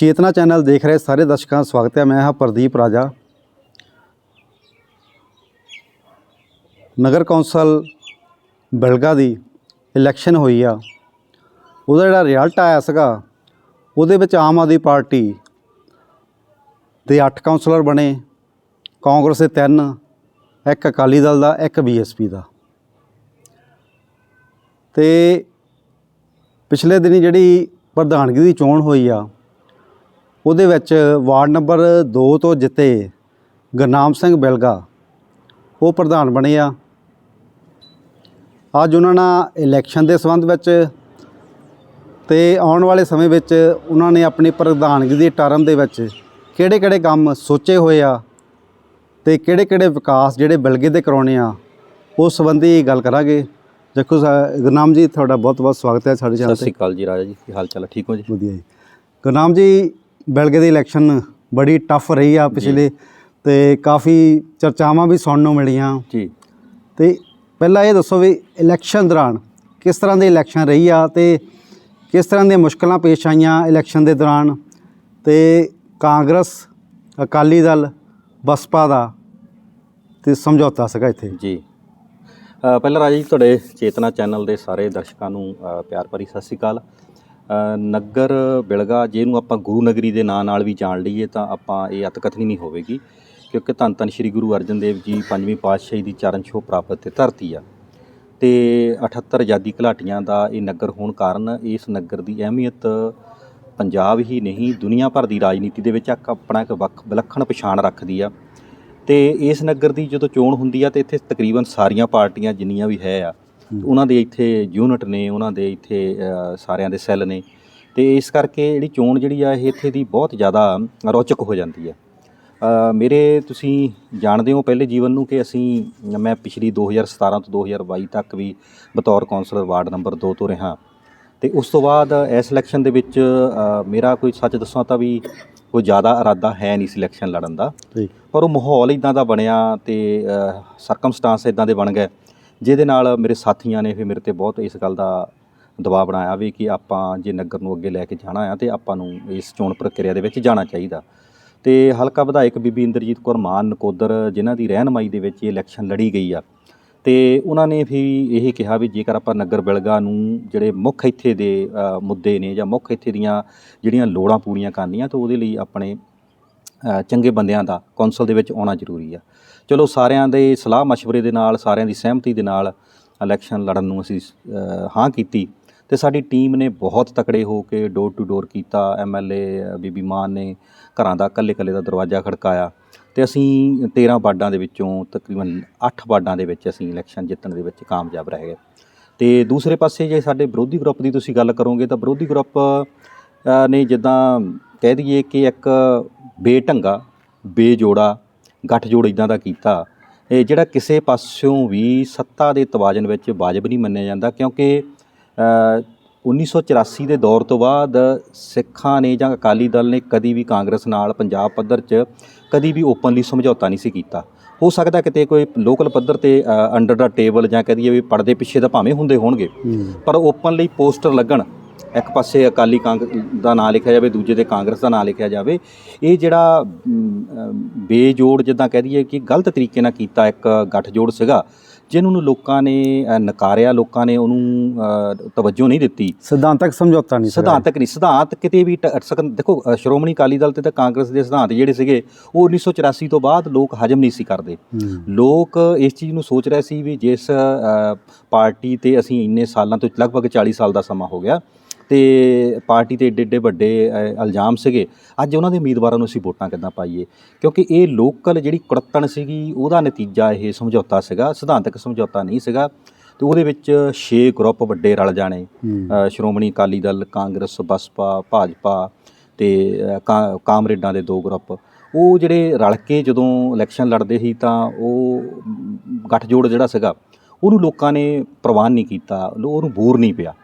ਚੇਤਨਾ channel ਦੇਖ ਰਹੇ ਸਾਰੇ ਦਰਸ਼ਕਾਂ ਦਾ ਸਵਾਗਤ ਹੈ। ਮੈਂ ਹਾਂ ਪ੍ਰਦੀਪ ਰਾਜਾ। ਨਗਰ ਕੌਂਸਲ ਬਲਗਾ ਦੀ ਇਲੈਕਸ਼ਨ ਹੋਈ ਆ। ਉਹਦਾ ਜਿਹੜਾ ਰਿਜ਼ਲਟ ਆਇਆ ਸੀਗਾ, ਉਹਦੇ ਵਿੱਚ ਆਮ ਆਦਮੀ ਪਾਰਟੀ ਦੇ 8 ਕਾਉਂਸਲਰ ਬਣੇ, ਕਾਂਗਰਸ ਦੇ 3 ਇੱਕ ਅਕਾਲੀ ਦਲ ਦਾ, ਇੱਕ ਬੀਐਸਪੀ ਦਾ। ਤੇ ਪਿਛਲੇ ਦਿਨੀ ਜਿਹੜੀ ਪ੍ਰਧਾਨਗੀ ਦੀ ਚੋਣ ਹੋਈ ਆ ਉਹਦੇ ਵਿੱਚ ਵਾਰਡ ਨੰਬਰ 2 ਤੋਂ ਜਿੱਤੇ ਗੁਰਨਾਮ ਸਿੰਘ ਬਿਲਗਾ ਉਹ ਪ੍ਰਧਾਨ ਬਣੇ ਆ। ਅੱਜ ਉਹਨਾਂ ਨਾਲ ਇਲੈਕਸ਼ਨ ਦੇ ਸੰਬੰਧ ਵਿੱਚ ਤੇ ਆਉਣ ਵਾਲੇ ਸਮੇਂ ਵਿੱਚ ਉਹਨਾਂ ਨੇ ਆਪਣੀ ਪ੍ਰਧਾਨਗੀ ਦੀ ਟਰਮ ਦੇ ਵਿੱਚ ਕਿਹੜੇ-ਕਿਹੜੇ ਕੰਮ ਸੋਚੇ ਹੋਏ ਆ ਤੇ ਕਿਹੜੇ-ਕਿਹੜੇ ਵਿਕਾਸ ਜਿਹੜੇ ਬਿਲਗੇ ਦੇ ਕਰਾਉਣੇ ਆ ਉਸ ਸੰਬੰਧੀ ਗੱਲ ਕਰਾਂਗੇ। ਦੇਖੋ ਗੁਰਨਾਮ ਜੀ ਤੁਹਾਡਾ ਬਹੁਤ-ਬਹੁਤ ਸਵਾਗਤ ਹੈ ਸਾਡੇ ਸਤਿ ਚੈਨਲ ਸ਼੍ਰੀ ਤੇ ਅਕਾਲ ਜੀ ਰਾਜਾ ਜੀ ਕੀ ਹਾਲ ਚਾਲ ਹੈ? ਠੀਕ ਹੋ ਜੀ? ਵਧੀਆ ਜੀ। ਗੁਰਨਾਮ ਜੀ ਬਿਲਗੇ ਦੀ ਇਲੈਕਸ਼ਨ ਬੜੀ ਟਫ ਰਹੀ ਆ ਪਿਛਲੇ ਤੇ ਕਾਫੀ ਚਰਚਾਵਾਂ ਵੀ ਸੁਣਨ ਨੂੰ ਮਿਲੀਆਂ। ਜੀ। ਤੇ ਪਹਿਲਾਂ ਇਹ ਦੱਸੋ ਵੀ ਇਲੈਕਸ਼ਨ ਦੌਰਾਨ ਕਿਸ ਤਰ੍ਹਾਂ ਦੀ ਇਲੈਕਸ਼ਨ ਰਹੀ ਆ ਤੇ ਕਿਸ ਤਰ੍ਹਾਂ ਦੀਆਂ ਮੁਸ਼ਕਲਾਂ ਪੇਸ਼ ਆਈਆਂ ਇਲੈਕਸ਼ਨ ਦੇ ਦੌਰਾਨ? ਤੇ ਕਾਂਗਰਸ ਅਕਾਲੀ ਦਲ ਬਸਪਾ ਦਾ ਤੇ ਸਮਝੌਤਾ ਸੀਗਾ ਇੱਥੇ। ਜੀ। ਪਹਿਲਾਂ ਰਾਜਾ ਜੀ ਤੁਹਾਡੇ ਚੇਤਨਾ ਚੈਨਲ ਦੇ ਸਾਰੇ ਦਰਸ਼ਕਾਂ ਨੂੰ ਪਿਆਰ ਭਰੀ ਸਤਿ ਸ਼੍ਰੀ ਅਕਾਲ। ਨਗਰ ਬਿਲਗਾ ਜਿਹਨੂੰ ਆਪਾਂ ਗੁਰੂ ਨਗਰੀ ਦੇ ਨਾਂ ਨਾਲ ਵੀ ਜਾਣ ਲਈਏ ਤਾਂ ਆਪਾਂ ਇਹ ਅਤਕਥਨੀ ਨਹੀਂ ਹੋਵੇਗੀ, ਕਿਉਂਕਿ ਧੰਨ ਧੰਨ ਸ੍ਰੀ ਗੁਰੂ ਅਰਜਨ ਦੇਵ ਜੀ ਪੰਜਵੀਂ ਪਾਤਸ਼ਾਹੀ ਦੀ ਚਰਨ ਛੋਹ ਪ੍ਰਾਪਤ ਤੇ ਧਰਤੀ ਆ। ਤੇ 78 ਆਜ਼ਾਦੀ ਘਲਾਟੀਆਂ ਦਾ ਇਹ ਨਗਰ ਹੋਣ ਕਾਰਨ ਇਸ ਨਗਰ ਦੀ ਅਹਿਮੀਅਤ ਪੰਜਾਬ ਹੀ ਨਹੀਂ, ਦੁਨੀਆ ਭਰ ਦੀ ਰਾਜਨੀਤੀ ਦੇ ਵਿੱਚ ਆਪਣਾ ਇੱਕ ਵੱਖ ਵਿਲੱਖਣ ਪਛਾਣ ਰੱਖਦੀ ਆ। ਤੇ ਇਸ ਨਗਰ ਦੀ ਜਦੋਂ ਚੋਣ ਹੁੰਦੀ ਆ ਤੇ ਇੱਥੇ ਤਕਰੀਬਨ ਸਾਰੀਆਂ ਪਾਰਟੀਆਂ ਜਿੰਨੀਆਂ ਵੀ ਹੈ ਆ ਉਹਨਾਂ ਦੇ ਇੱਥੇ ਯੂਨਿਟ ਨੇ ਉਹਨਾਂ ਦੇ ਇੱਥੇ ਸਾਰਿਆਂ ਦੇ ਸੈੱਲ ਨੇ। ਤੇ ਇਸ ਕਰਕੇ ਜਿਹੜੀ ਚੋਣ ਜਿਹੜੀ ਆ ਇਹ ਇੱਥੇ ਦੀ ਬਹੁਤ ਜ਼ਿਆਦਾ ਰੌਚਕ ਹੋ ਜਾਂਦੀ ਅ, ਮੇਰੇ ਤੁਸੀਂ ਜਾਣਦੇ ਹੋ ਪਹਿਲੇ ਜੀਵਨ ਨੂੰ ਕਿ ਅਸੀਂ ਮੈਂ ਪਿਛਲੀ 2017 ਤੋਂ 2022 ਤੱਕ ਵੀ ਬਤੌਰ ਕਾਉਂਸਲਰ ਵਾਰਡ ਨੰਬਰ 2 ਤੋਂ ਰਿਹਾ। ਤੇ ਉਸ ਤੋਂ ਬਾਅਦ ਇਸ ਇਲੈਕਸ਼ਨ ਦੇ ਵਿੱਚ ਮੇਰਾ ਕੋਈ ਸੱਚ ਦੱਸਾਂ ਤਾਂ ਵੀ ਕੋਈ ਜ਼ਿਆਦਾ ਇਰਾਦਾ ਹੈ ਨਹੀਂ ਸੀ ਇਲੈਕਸ਼ਨ ਲੜਨ ਦਾ। ਪਰ ਉਹ ਮਾਹੌਲ ਇਦਾਂ ਦਾ ਬਣਿਆ ਤੇ ਸਰਕਮਸਟੈਂਸ ਇਦਾਂ ਦੇ ਬਣ ਗਏ। ਜਿਹਦੇ ਨਾਲ ਮੇਰੇ ਸਾਥੀਆਂ ਨੇ ਫਿਰ ਮੇਰੇ ਤੇ ਬਹੁਤ ਇਸ ਗੱਲ ਦਾ ਦਬਾਅ ਬਣਾਇਆ ਵੀ ਕਿ ਆਪਾਂ ਜੇ ਨਗਰ ਨੂੰ ਅੱਗੇ ਲੈ ਕੇ ਜਾਣਾ ਆ ਤੇ ਆਪਾਂ ਨੂੰ ਇਸ ਚੋਣ ਪ੍ਰਕਿਰਿਆ ਦੇ ਵਿੱਚ ਜਾਣਾ ਚਾਹੀਦਾ। ਤੇ ਹਲਕਾ ਵਿਧਾਇਕ ਬੀਬੀ ਇੰਦਰਜੀਤ ਕੌਰ ਮਾਨ, ਨਕੋਦਰ, ਜਿਨ੍ਹਾਂ ਦੀ ਰਹਿਨਮਾਈ ਦੇ ਵਿੱਚ ਇਹ ਇਲੈਕਸ਼ਨ ਲੜੀ ਗਈ ਆ, ਤੇ ਉਹਨਾਂ ਨੇ ਵੀ ਇਹ ਕਿਹਾ ਵੀ ਜੇਕਰ ਆਪਾਂ ਨਗਰ ਬਿਲਗਾ ਨੂੰ ਜਿਹੜੇ ਮੁੱਖ ਇੱਥੇ ਦੇ ਮੁੱਦੇ ਨੇ ਜਾਂ ਮੁੱਖ ਇੱਥੇ ਦੀਆਂ ਜਿਹੜੀਆਂ ਲੋੜਾਂ ਪੂਰੀਆਂ ਕਰਨੀਆਂ ਤਾਂ ਉਹਦੇ ਲਈ ਆਪਣੇ ਚੰਗੇ ਬੰਦਿਆਂ ਦਾ ਕੌਂਸਲ ਦੇ ਵਿੱਚ ਆਉਣਾ ਜ਼ਰੂਰੀ ਆ। ਚਲੋ, ਸਾਰਿਆਂ ਦੇ ਸਲਾਹ مشਵਰੇ ਦੇ ਨਾਲ, ਸਾਰਿਆਂ ਦੀ ਸਹਿਮਤੀ ਦੇ ਨਾਲ ਇਲੈਕਸ਼ਨ ਲੜਨ ਨੂੰ ਅਸੀਂ ਹਾਂ ਕੀਤੀ। ਤੇ ਸਾਡੀ ਟੀਮ ਨੇ ਬਹੁਤ ਤਕੜੇ ਹੋ ਕੇ ਡੋਰ ਟੂ ਡੋਰ ਕੀਤਾ। ਐਮਐਲਏ ਬੀਬੀ ਮਾਨ ਨੇ ਘਰਾਂ ਦਾ ਕੱਲੇ ਕੱਲੇ ਦਾ ਦਰਵਾਜ਼ਾ ਖੜਕਾਇਆ। ਤੇ ਅਸੀਂ 13 ਵਾਰਡਾਂ ਦੇ ਵਿੱਚੋਂ ਤਕਰੀਬਨ 8 ਵਾਰਡਾਂ ਦੇ ਵਿੱਚ ਅਸੀਂ ਇਲੈਕਸ਼ਨ ਜਿੱਤਣ ਦੇ ਵਿੱਚ ਕਾਮਯਾਬ ਰਹਿ ਗਏ। ਤੇ ਦੂਸਰੇ ਪਾਸੇ ਜੇ ਸਾਡੇ ਵਿਰੋਧੀ ਗਰੁੱਪ ਦੀ ਤੁਸੀਂ ਗੱਲ ਕਰੋਗੇ ਤਾਂ ਵਿਰੋਧੀ ਗਰੁੱਪ ਨੇ ਜਿੱਦਾਂ ਕਹਿ ਦਈਏ ਕਿ ਇੱਕ ਬੇਢੰਗਾ ਬੇਜੋੜਾ ਗੱਠਜੋੜ ਇਦਾਂ ਦਾ ਕੀਤਾ। ਇਹ ਜਿਹੜਾ ਕਿਸੇ ਪਾਸਿਓਂ ਵੀ ਸੱਤਾ ਦੇ ਤਵਾਜ਼ਨ ਵਿੱਚ ਵਾਜਬ ਨਹੀਂ ਮੰਨਿਆ ਜਾਂਦਾ ਕਿਉਂਕਿ ਅ, 1984 ਦੇ ਦੌਰ ਤੋਂ ਬਾਅਦ ਸਿੱਖਾਂ ਨੇ ਜਾਂ ਅਕਾਲੀ ਦਲ ਨੇ ਕਦੀ ਵੀ ਕਾਂਗਰਸ ਨਾਲ ਪੰਜਾਬ ਪੱਧਰ 'ਚ ਕਦੀ ਵੀ ਓਪਨਲੀ ਸਮਝੌਤਾ ਨਹੀਂ ਸੀ ਕੀਤਾ। ਹੋ ਸਕਦਾ ਕਿਤੇ ਕੋਈ ਲੋਕਲ ਪੱਧਰ ਤੇ ਅੰਡਰ ਦਾ ਟੇਬਲ ਜਾਂ ਕਹਿ ਦਈਏ ਵੀ ਪਰਦੇ ਪਿੱਛੇ ਦਾ ਭਾਵੇਂ ਹੁੰਦੇ ਹੋਣਗੇ ਪਰ ਓਪਨਲੀ ਪੋਸਟਰ ਲੱਗਣ ਇੱਕ ਪਾਸੇ ਅਕਾਲੀ ਕਾਂਗ ਦਾ ਨਾਂ ਲਿਖਿਆ ਜਾਵੇ ਦੂਜੇ ਤੇ ਕਾਂਗਰਸ ਦਾ ਨਾਂ ਲਿਖਿਆ ਜਾਵੇ। ਇਹ ਜਿਹੜਾ ਬੇਜੋੜ ਜਿੱਦਾਂ ਕਹਿ ਦਈਏ ਕਿ ਗਲਤ ਤਰੀਕੇ ਨਾਲ ਕੀਤਾ ਇੱਕ ਗੱਠਜੋੜ ਸੀਗਾ ਜਿਹਨੂੰ ਨੂੰ ਲੋਕਾਂ ਨੇ ਨਕਾਰਿਆ ਲੋਕਾਂ ਨੇ ਉਹਨੂੰ ਤਵੱਜੋ ਨਹੀਂ ਦਿੱਤੀ। ਸਿਧਾਂਤਕ ਸਮਝੌਤਾ ਨਹੀਂ। ਸਿਧਾਂਤਕ ਨਹੀਂ ਸਿਧਾਂਤ ਕਿਤੇ ਵੀ ਦੇਖੋ ਸ਼੍ਰੋਮਣੀ ਅਕਾਲੀ ਦਲ ਤੇ ਤਾਂ ਕਾਂਗਰਸ ਦੇ ਸਿਧਾਂਤ ਜਿਹੜੇ ਸੀਗੇ ਉਹ 1984 ਤੋਂ ਬਾਅਦ ਲੋਕ ਹਜਮ ਨਹੀਂ ਸੀ ਕਰਦੇ। ਲੋਕ ਇਸ ਚੀਜ਼ ਨੂੰ ਸੋਚ ਰਹੇ ਸੀ ਵੀ ਜਿਸ ਪਾਰਟੀ ਤੇ ਅਸੀਂ ਇੰਨੇ ਸਾਲਾਂ ਤੋਂ ਲਗਭਗ 40 ਸਾਲ ਦਾ ਸਮਾਂ ਹੋ ਗਿਆ ਤੇ ਪਾਰਟੀ ਤੇ ਏਡੇ ਏਡੇ ਵੱਡੇ ਇਲਜ਼ਾਮ ਸੀਗੇ। ਅੱਜ ਉਹਨਾਂ ਦੇ ਉਮੀਦਵਾਰਾਂ ਨੂੰ ਅਸੀਂ ਵੋਟਾਂ ਕਿੱਦਾਂ ਪਾਈਏ? ਕਿਉਂਕਿ ਇਹ ਲੋਕਲ ਜਿਹੜੀ ਕੁੜੱਤਣ ਸੀਗੀ ਉਹਦਾ ਨਤੀਜਾ ਇਹ ਸਮਝੌਤਾ ਸੀਗਾ ਸਿਧਾਂਤਕ ਸਮਝੌਤਾ ਨਹੀਂ ਸੀਗਾ। ਤੇ ਉਹਦੇ ਵਿੱਚ 6 ਗਰੁੱਪ ਵੱਡੇ ਰਲ ਜਾਣੇ। ਸ਼੍ਰੋਮਣੀ ਅਕਾਲੀ ਦਲ ਕਾਂਗਰਸ ਬਸਪਾ ਭਾਜਪਾ ਤੇ ਕਾਮਰੇਡਾਂ ਦੇ ਦੋ ਗਰੁੱਪ ਉਹ ਜਿਹੜੇ ਰਲ ਕੇ ਜਦੋਂ ਇਲੈਕਸ਼ਨ ਲੜਦੇ ਸੀ ਤਾਂ ਉਹ ਗੱਠਜੋੜ ਜਿਹੜਾ ਸੀਗਾ ਉਹਨੂੰ ਲੋਕਾਂ ਨੇ ਪ੍ਰਵਾਨ ਨਹੀਂ ਕੀਤਾ ਉਹਨੂੰ ਬੂਰ ਨਹੀਂ ਪਿਆ।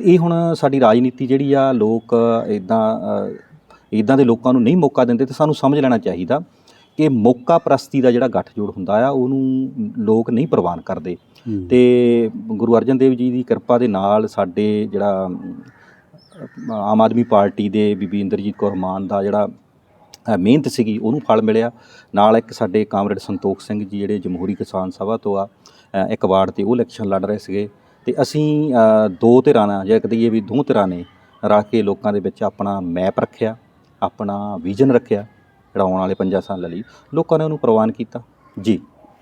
ਇਹ ਹੁਣ ਸਾਡੀ ਰਾਜਨੀਤੀ ਜਿਹੜੀ ਆ ਲੋਕ ਇਦਾਂ ਇਦਾਂ ਦੇ ਲੋਕਾਂ ਨੂੰ ਨਹੀਂ ਮੌਕਾ ਦਿੰਦੇ ਤੇ ਸਾਨੂੰ ਸਮਝ ਲੈਣਾ ਚਾਹੀਦਾ ਕਿ ਮੌਕਾ ਪ੍ਰਸਤੀ ਦਾ ਜਿਹੜਾ ਗੱਠਜੋੜ ਹੁੰਦਾ ਆ ਉਹਨੂੰ ਲੋਕ ਨਹੀਂ ਪ੍ਰਵਾਨ ਕਰਦੇ। ਤੇ ਗੁਰੂ ਅਰਜਨ ਦੇਵ ਜੀ ਦੀ ਕਿਰਪਾ ਦੇ ਨਾਲ ਸਾਡੇ ਜਿਹੜਾ ਆਮ ਆਦਮੀ ਪਾਰਟੀ ਦੇ ਬੀਬੀ ਇੰਦਰਜੀਤ ਕੌਰ ਮਾਨ ਦਾ ਜਿਹੜਾ ਮਿਹਨਤ ਸੀਗੀ ਉਹਨੂੰ ਫਲ ਮਿਲਿਆ। ਨਾਲ ਇੱਕ ਸਾਡੇ ਕਾਮਰੇਡ ਸੰਤੋਖ ਸਿੰਘ ਜੀ ਜਿਹੜੇ ਜਮਹੂਰੀ ਕਿਸਾਨ ਸਭਾ ਤੋਂ ਆ ਇੱਕ ਵਾਰਡ ਤੇ ਉਹ ਇਲੈਕਸ਼ਨ ਲੜ ਰਹੇ ਸੀਗੇ। ਤੇ ਅਸੀਂ ਦੋ ਧਿਰਾਂ ਨਾਲ ਜੇ ਕਹੀਏ ਵੀ ਦੋ ਧਿਰਾਂ ਨੇ ਰੱਖ ਕੇ ਲੋਕਾਂ ਦੇ ਵਿੱਚ ਆਪਣਾ ਮੈਪ ਰੱਖਿਆ ਆਪਣਾ ਵਿਜ਼ਨ ਰੱਖਿਆ ਜਿਹੜਾ ਆਉਣ ਵਾਲੇ 5 ਸਾਲਾਂ ਲਈ। ਲੋਕਾਂ ਨੇ ਉਹਨੂੰ ਪ੍ਰਵਾਨ ਕੀਤਾ। ਜੀ।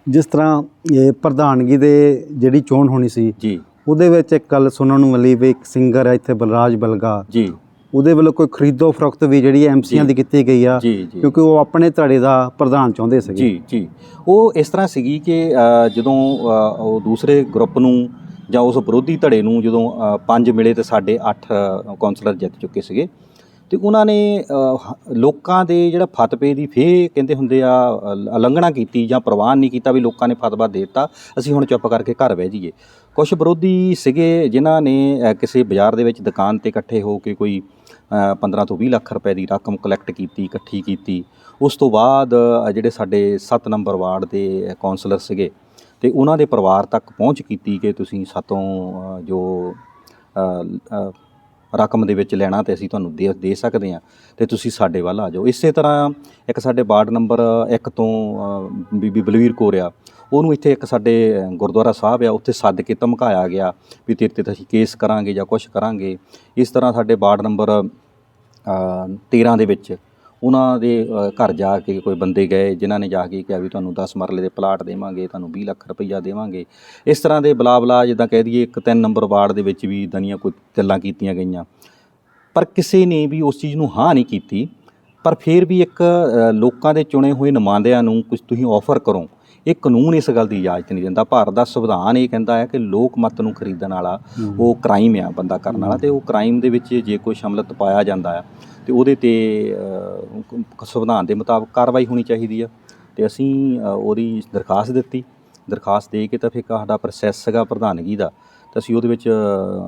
ਜਿਸ ਤਰ੍ਹਾਂ ਇਹ ਪ੍ਰਧਾਨਗੀ ਦੇ ਜਿਹੜੀ ਚੋਣ ਹੋਣੀ ਸੀ ਜੀ। ਉਹਦੇ ਵਿੱਚ ਇੱਕ ਗੱਲ ਸੁਣਨ ਨੂੰ ਮਿਲੀ ਵੀ ਇੱਕ ਸਿੰਗਰ ਹੈ ਇੱਥੇ ਬਲਰਾਜ ਬਲਗਾ। ਜੀ। ਉਹਦੇ ਵੱਲੋਂ ਕੋਈ ਖਰੀਦੋ ਫਰੋਖਤ ਵੀ ਜਿਹੜੀ ਐਮਸੀਆਂ ਦੀ ਕੀਤੀ ਗਈ ਆ ਕਿਉਂਕਿ ਉਹ ਆਪਣੇ ਧੜੇ ਦਾ ਪ੍ਰਧਾਨ ਚਾਹੁੰਦੇ ਸੀਗੇ। ਜੀ ਜੀ। ਉਹ ਇਸ ਤਰ੍ਹਾਂ ਸੀਗੀ ਕਿ ਜਦੋਂ ਉਹ ਦੂਸਰੇ ਗਰੁੱਪ ਨੂੰ ਜਾਂ ਉਸ ਵਿਰੋਧੀ ਧੜੇ ਨੂੰ ਜਦੋਂ ਪੰਜ ਮਿਲੇ ਤੇ ਸਾਡੇ 8 ਕਾਉਂਸਲਰ ਜਿੱਤ ਚੁੱਕੇ ਸੀਗੇ। ਤੇ ਉਹਨਾਂ ਨੇ ਲੋਕਾਂ ਦੇ ਜਿਹੜਾ ਫਤਵੇ ਦੀ ਫੇ ਕਹਿੰਦੇ ਹੁੰਦੇ ਆ ਉਲੰਘਣਾ ਕੀਤੀ ਜਾਂ ਪ੍ਰਵਾਨ ਨਹੀਂ ਕੀਤਾ ਵੀ ਲੋਕਾਂ ਨੇ ਫਤਵਾ ਦੇ ਦਿੱਤਾ ਅਸੀਂ ਹੁਣ ਚੁੱਪ ਕਰਕੇ ਘਰ ਬਹਿ ਜਾਈਏ। ਕੁਝ ਵਿਰੋਧੀ ਸੀਗੇ ਜਿਨ੍ਹਾਂ ਨੇ ਕਿਸੇ ਬਾਜ਼ਾਰ ਦੇ ਵਿੱਚ ਦੁਕਾਨ ਤੇ ਇਕੱਠੇ ਹੋ ਕੇ ਕੋਈ ਅ, 15 ਤੋਂ 20 ਲੱਖ ਰੁਪਏ ਦੀ ਰਕਮ ਕਲੈਕਟ ਕੀਤੀ ਇਕੱਠੀ ਕੀਤੀ। ਉਸ ਤੋਂ ਬਾਅਦ ਜਿਹੜੇ ਸਾਡੇ 7 ਨੰਬਰ ਵਾਰਡ ਦੇ ਕਾਉਂਸਲਰ ਸੀਗੇ ਤੇ ਉਹਨਾਂ ਦੇ ਪਰਿਵਾਰ ਤੱਕ ਪਹੁੰਚ ਕੀਤੀ ਕਿ ਤੁਸੀਂ ਸਾਤੋਂ ਜੋ ਰਕਮ ਦੇ ਵਿੱਚ ਲੈਣਾ ਤੇ ਅਸੀਂ ਤੁਹਾਨੂੰ ਦੇ ਦੇ ਸਕਦੇ ਹਾਂ ਤੇ ਤੁਸੀਂ ਸਾਡੇ ਵੱਲ ਆ ਜਾਓ। ਇਸੇ ਤਰ੍ਹਾਂ ਇੱਕ ਸਾਡੇ ਵਾਰਡ ਨੰਬਰ 1 ਤੋਂ ਬੀਬੀ ਬਲਵੀਰ ਕੌਰ ਆ ਉਹਨੂੰ ਇੱਥੇ ਇੱਕ ਸਾਡੇ ਗੁਰਦੁਆਰਾ ਸਾਹਿਬ ਆ ਉੱਥੇ ਸੱਦ ਕੇ ਧਮਕਾਇਆ ਗਿਆ ਵੀ ਤੇਰੇ ਤੇ ਤਾਂ ਅਸੀਂ ਕੇਸ ਕਰਾਂਗੇ ਜਾਂ ਕੁਝ ਕਰਾਂਗੇ। ਇਸ ਤਰ੍ਹਾਂ ਸਾਡੇ ਵਾਰਡ ਨੰਬਰ ਅ, 13 ਦੇ ਵਿੱਚ ਉਹਨਾਂ ਦੇ ਘਰ ਜਾ ਕੇ ਕੋਈ ਬੰਦੇ ਗਏ ਜਿਨ੍ਹਾਂ ਨੇ ਜਾ ਕੇ ਕਿਹਾ ਵੀ ਤੁਹਾਨੂੰ 10 ਮਰਲੇ ਦੇ ਪਲਾਟ ਦੇਵਾਂਗੇ ਤੁਹਾਨੂੰ 20 ਲੱਖ ਰੁਪਈਆ ਦੇਵਾਂਗੇ। ਇਸ ਤਰ੍ਹਾਂ ਦੇ ਬਲਾ ਬਲਾ ਜਿੱਦਾਂ ਕਹਿ ਦਈਏ ਇੱਕ 3 ਨੰਬਰ ਵਾਰਡ ਦੇ ਵਿੱਚ ਵੀ ਇਦਾਂ ਦੀਆਂ ਕੋਈ ਗੱਲਾਂ ਕੀਤੀਆਂ ਗਈਆਂ। ਪਰ ਕਿਸੇ ਨੇ ਵੀ ਉਸ ਚੀਜ਼ ਨੂੰ ਹਾਂ ਨਹੀਂ ਕੀਤੀ। ਪਰ ਫਿਰ ਵੀ ਇੱਕ ਲੋਕਾਂ ਦੇ ਚੁਣੇ ਹੋਏ ਨੁਮਾਇੰਦਿਆਂ ਨੂੰ ਕੁਝ ਤੁਸੀਂ ਆਫਰ ਕਰੋ। ਇਹ ਕਾਨੂੰਨ ਇਸ ਗੱਲ ਦੀ ਇਜਾਜ਼ਤ ਨਹੀਂ ਦਿੰਦਾ। ਭਾਰਤ ਦਾ ਸੰਵਿਧਾਨ ਇਹ ਕਹਿੰਦਾ ਹੈ ਕਿ ਲੋਕ ਮਤ ਨੂੰ ਖਰੀਦਣ ਵਾਲਾ ਉਹ ਕ੍ਰਾਈਮ ਆ ਬੰਦਾ ਕਰਨ ਵਾਲਾ। ਤੇ ਉਹ ਕ੍ਰਾਈਮ ਦੇ ਵਿੱਚ ਜੇ ਕੋਈ ਸ਼ਮਲਤ ਪਾਇਆ ਜਾਂਦਾ ਆ ਤੇ ਉਹਦੇ ਤੇ ਸੰਵਿਧਾਨ ਦੇ ਮੁਤਾਬਕ ਕਾਰਵਾਈ ਹੋਣੀ ਚਾਹੀਦੀ ਆ। ਤੇ ਅਸੀਂ ਉਹਦੀ ਦਰਖਾਸਤ ਦਿੱਤੀ। ਦਰਖਾਸਤ ਦੇ ਕੇ ਤਾਂ ਫਿਰ ਸਾਡਾ ਪ੍ਰੋਸੈਸ ਸੀਗਾ ਪ੍ਰਧਾਨਗੀ ਦਾ। ਤਾਂ ਅਸੀਂ ਉਹਦੇ ਵਿੱਚ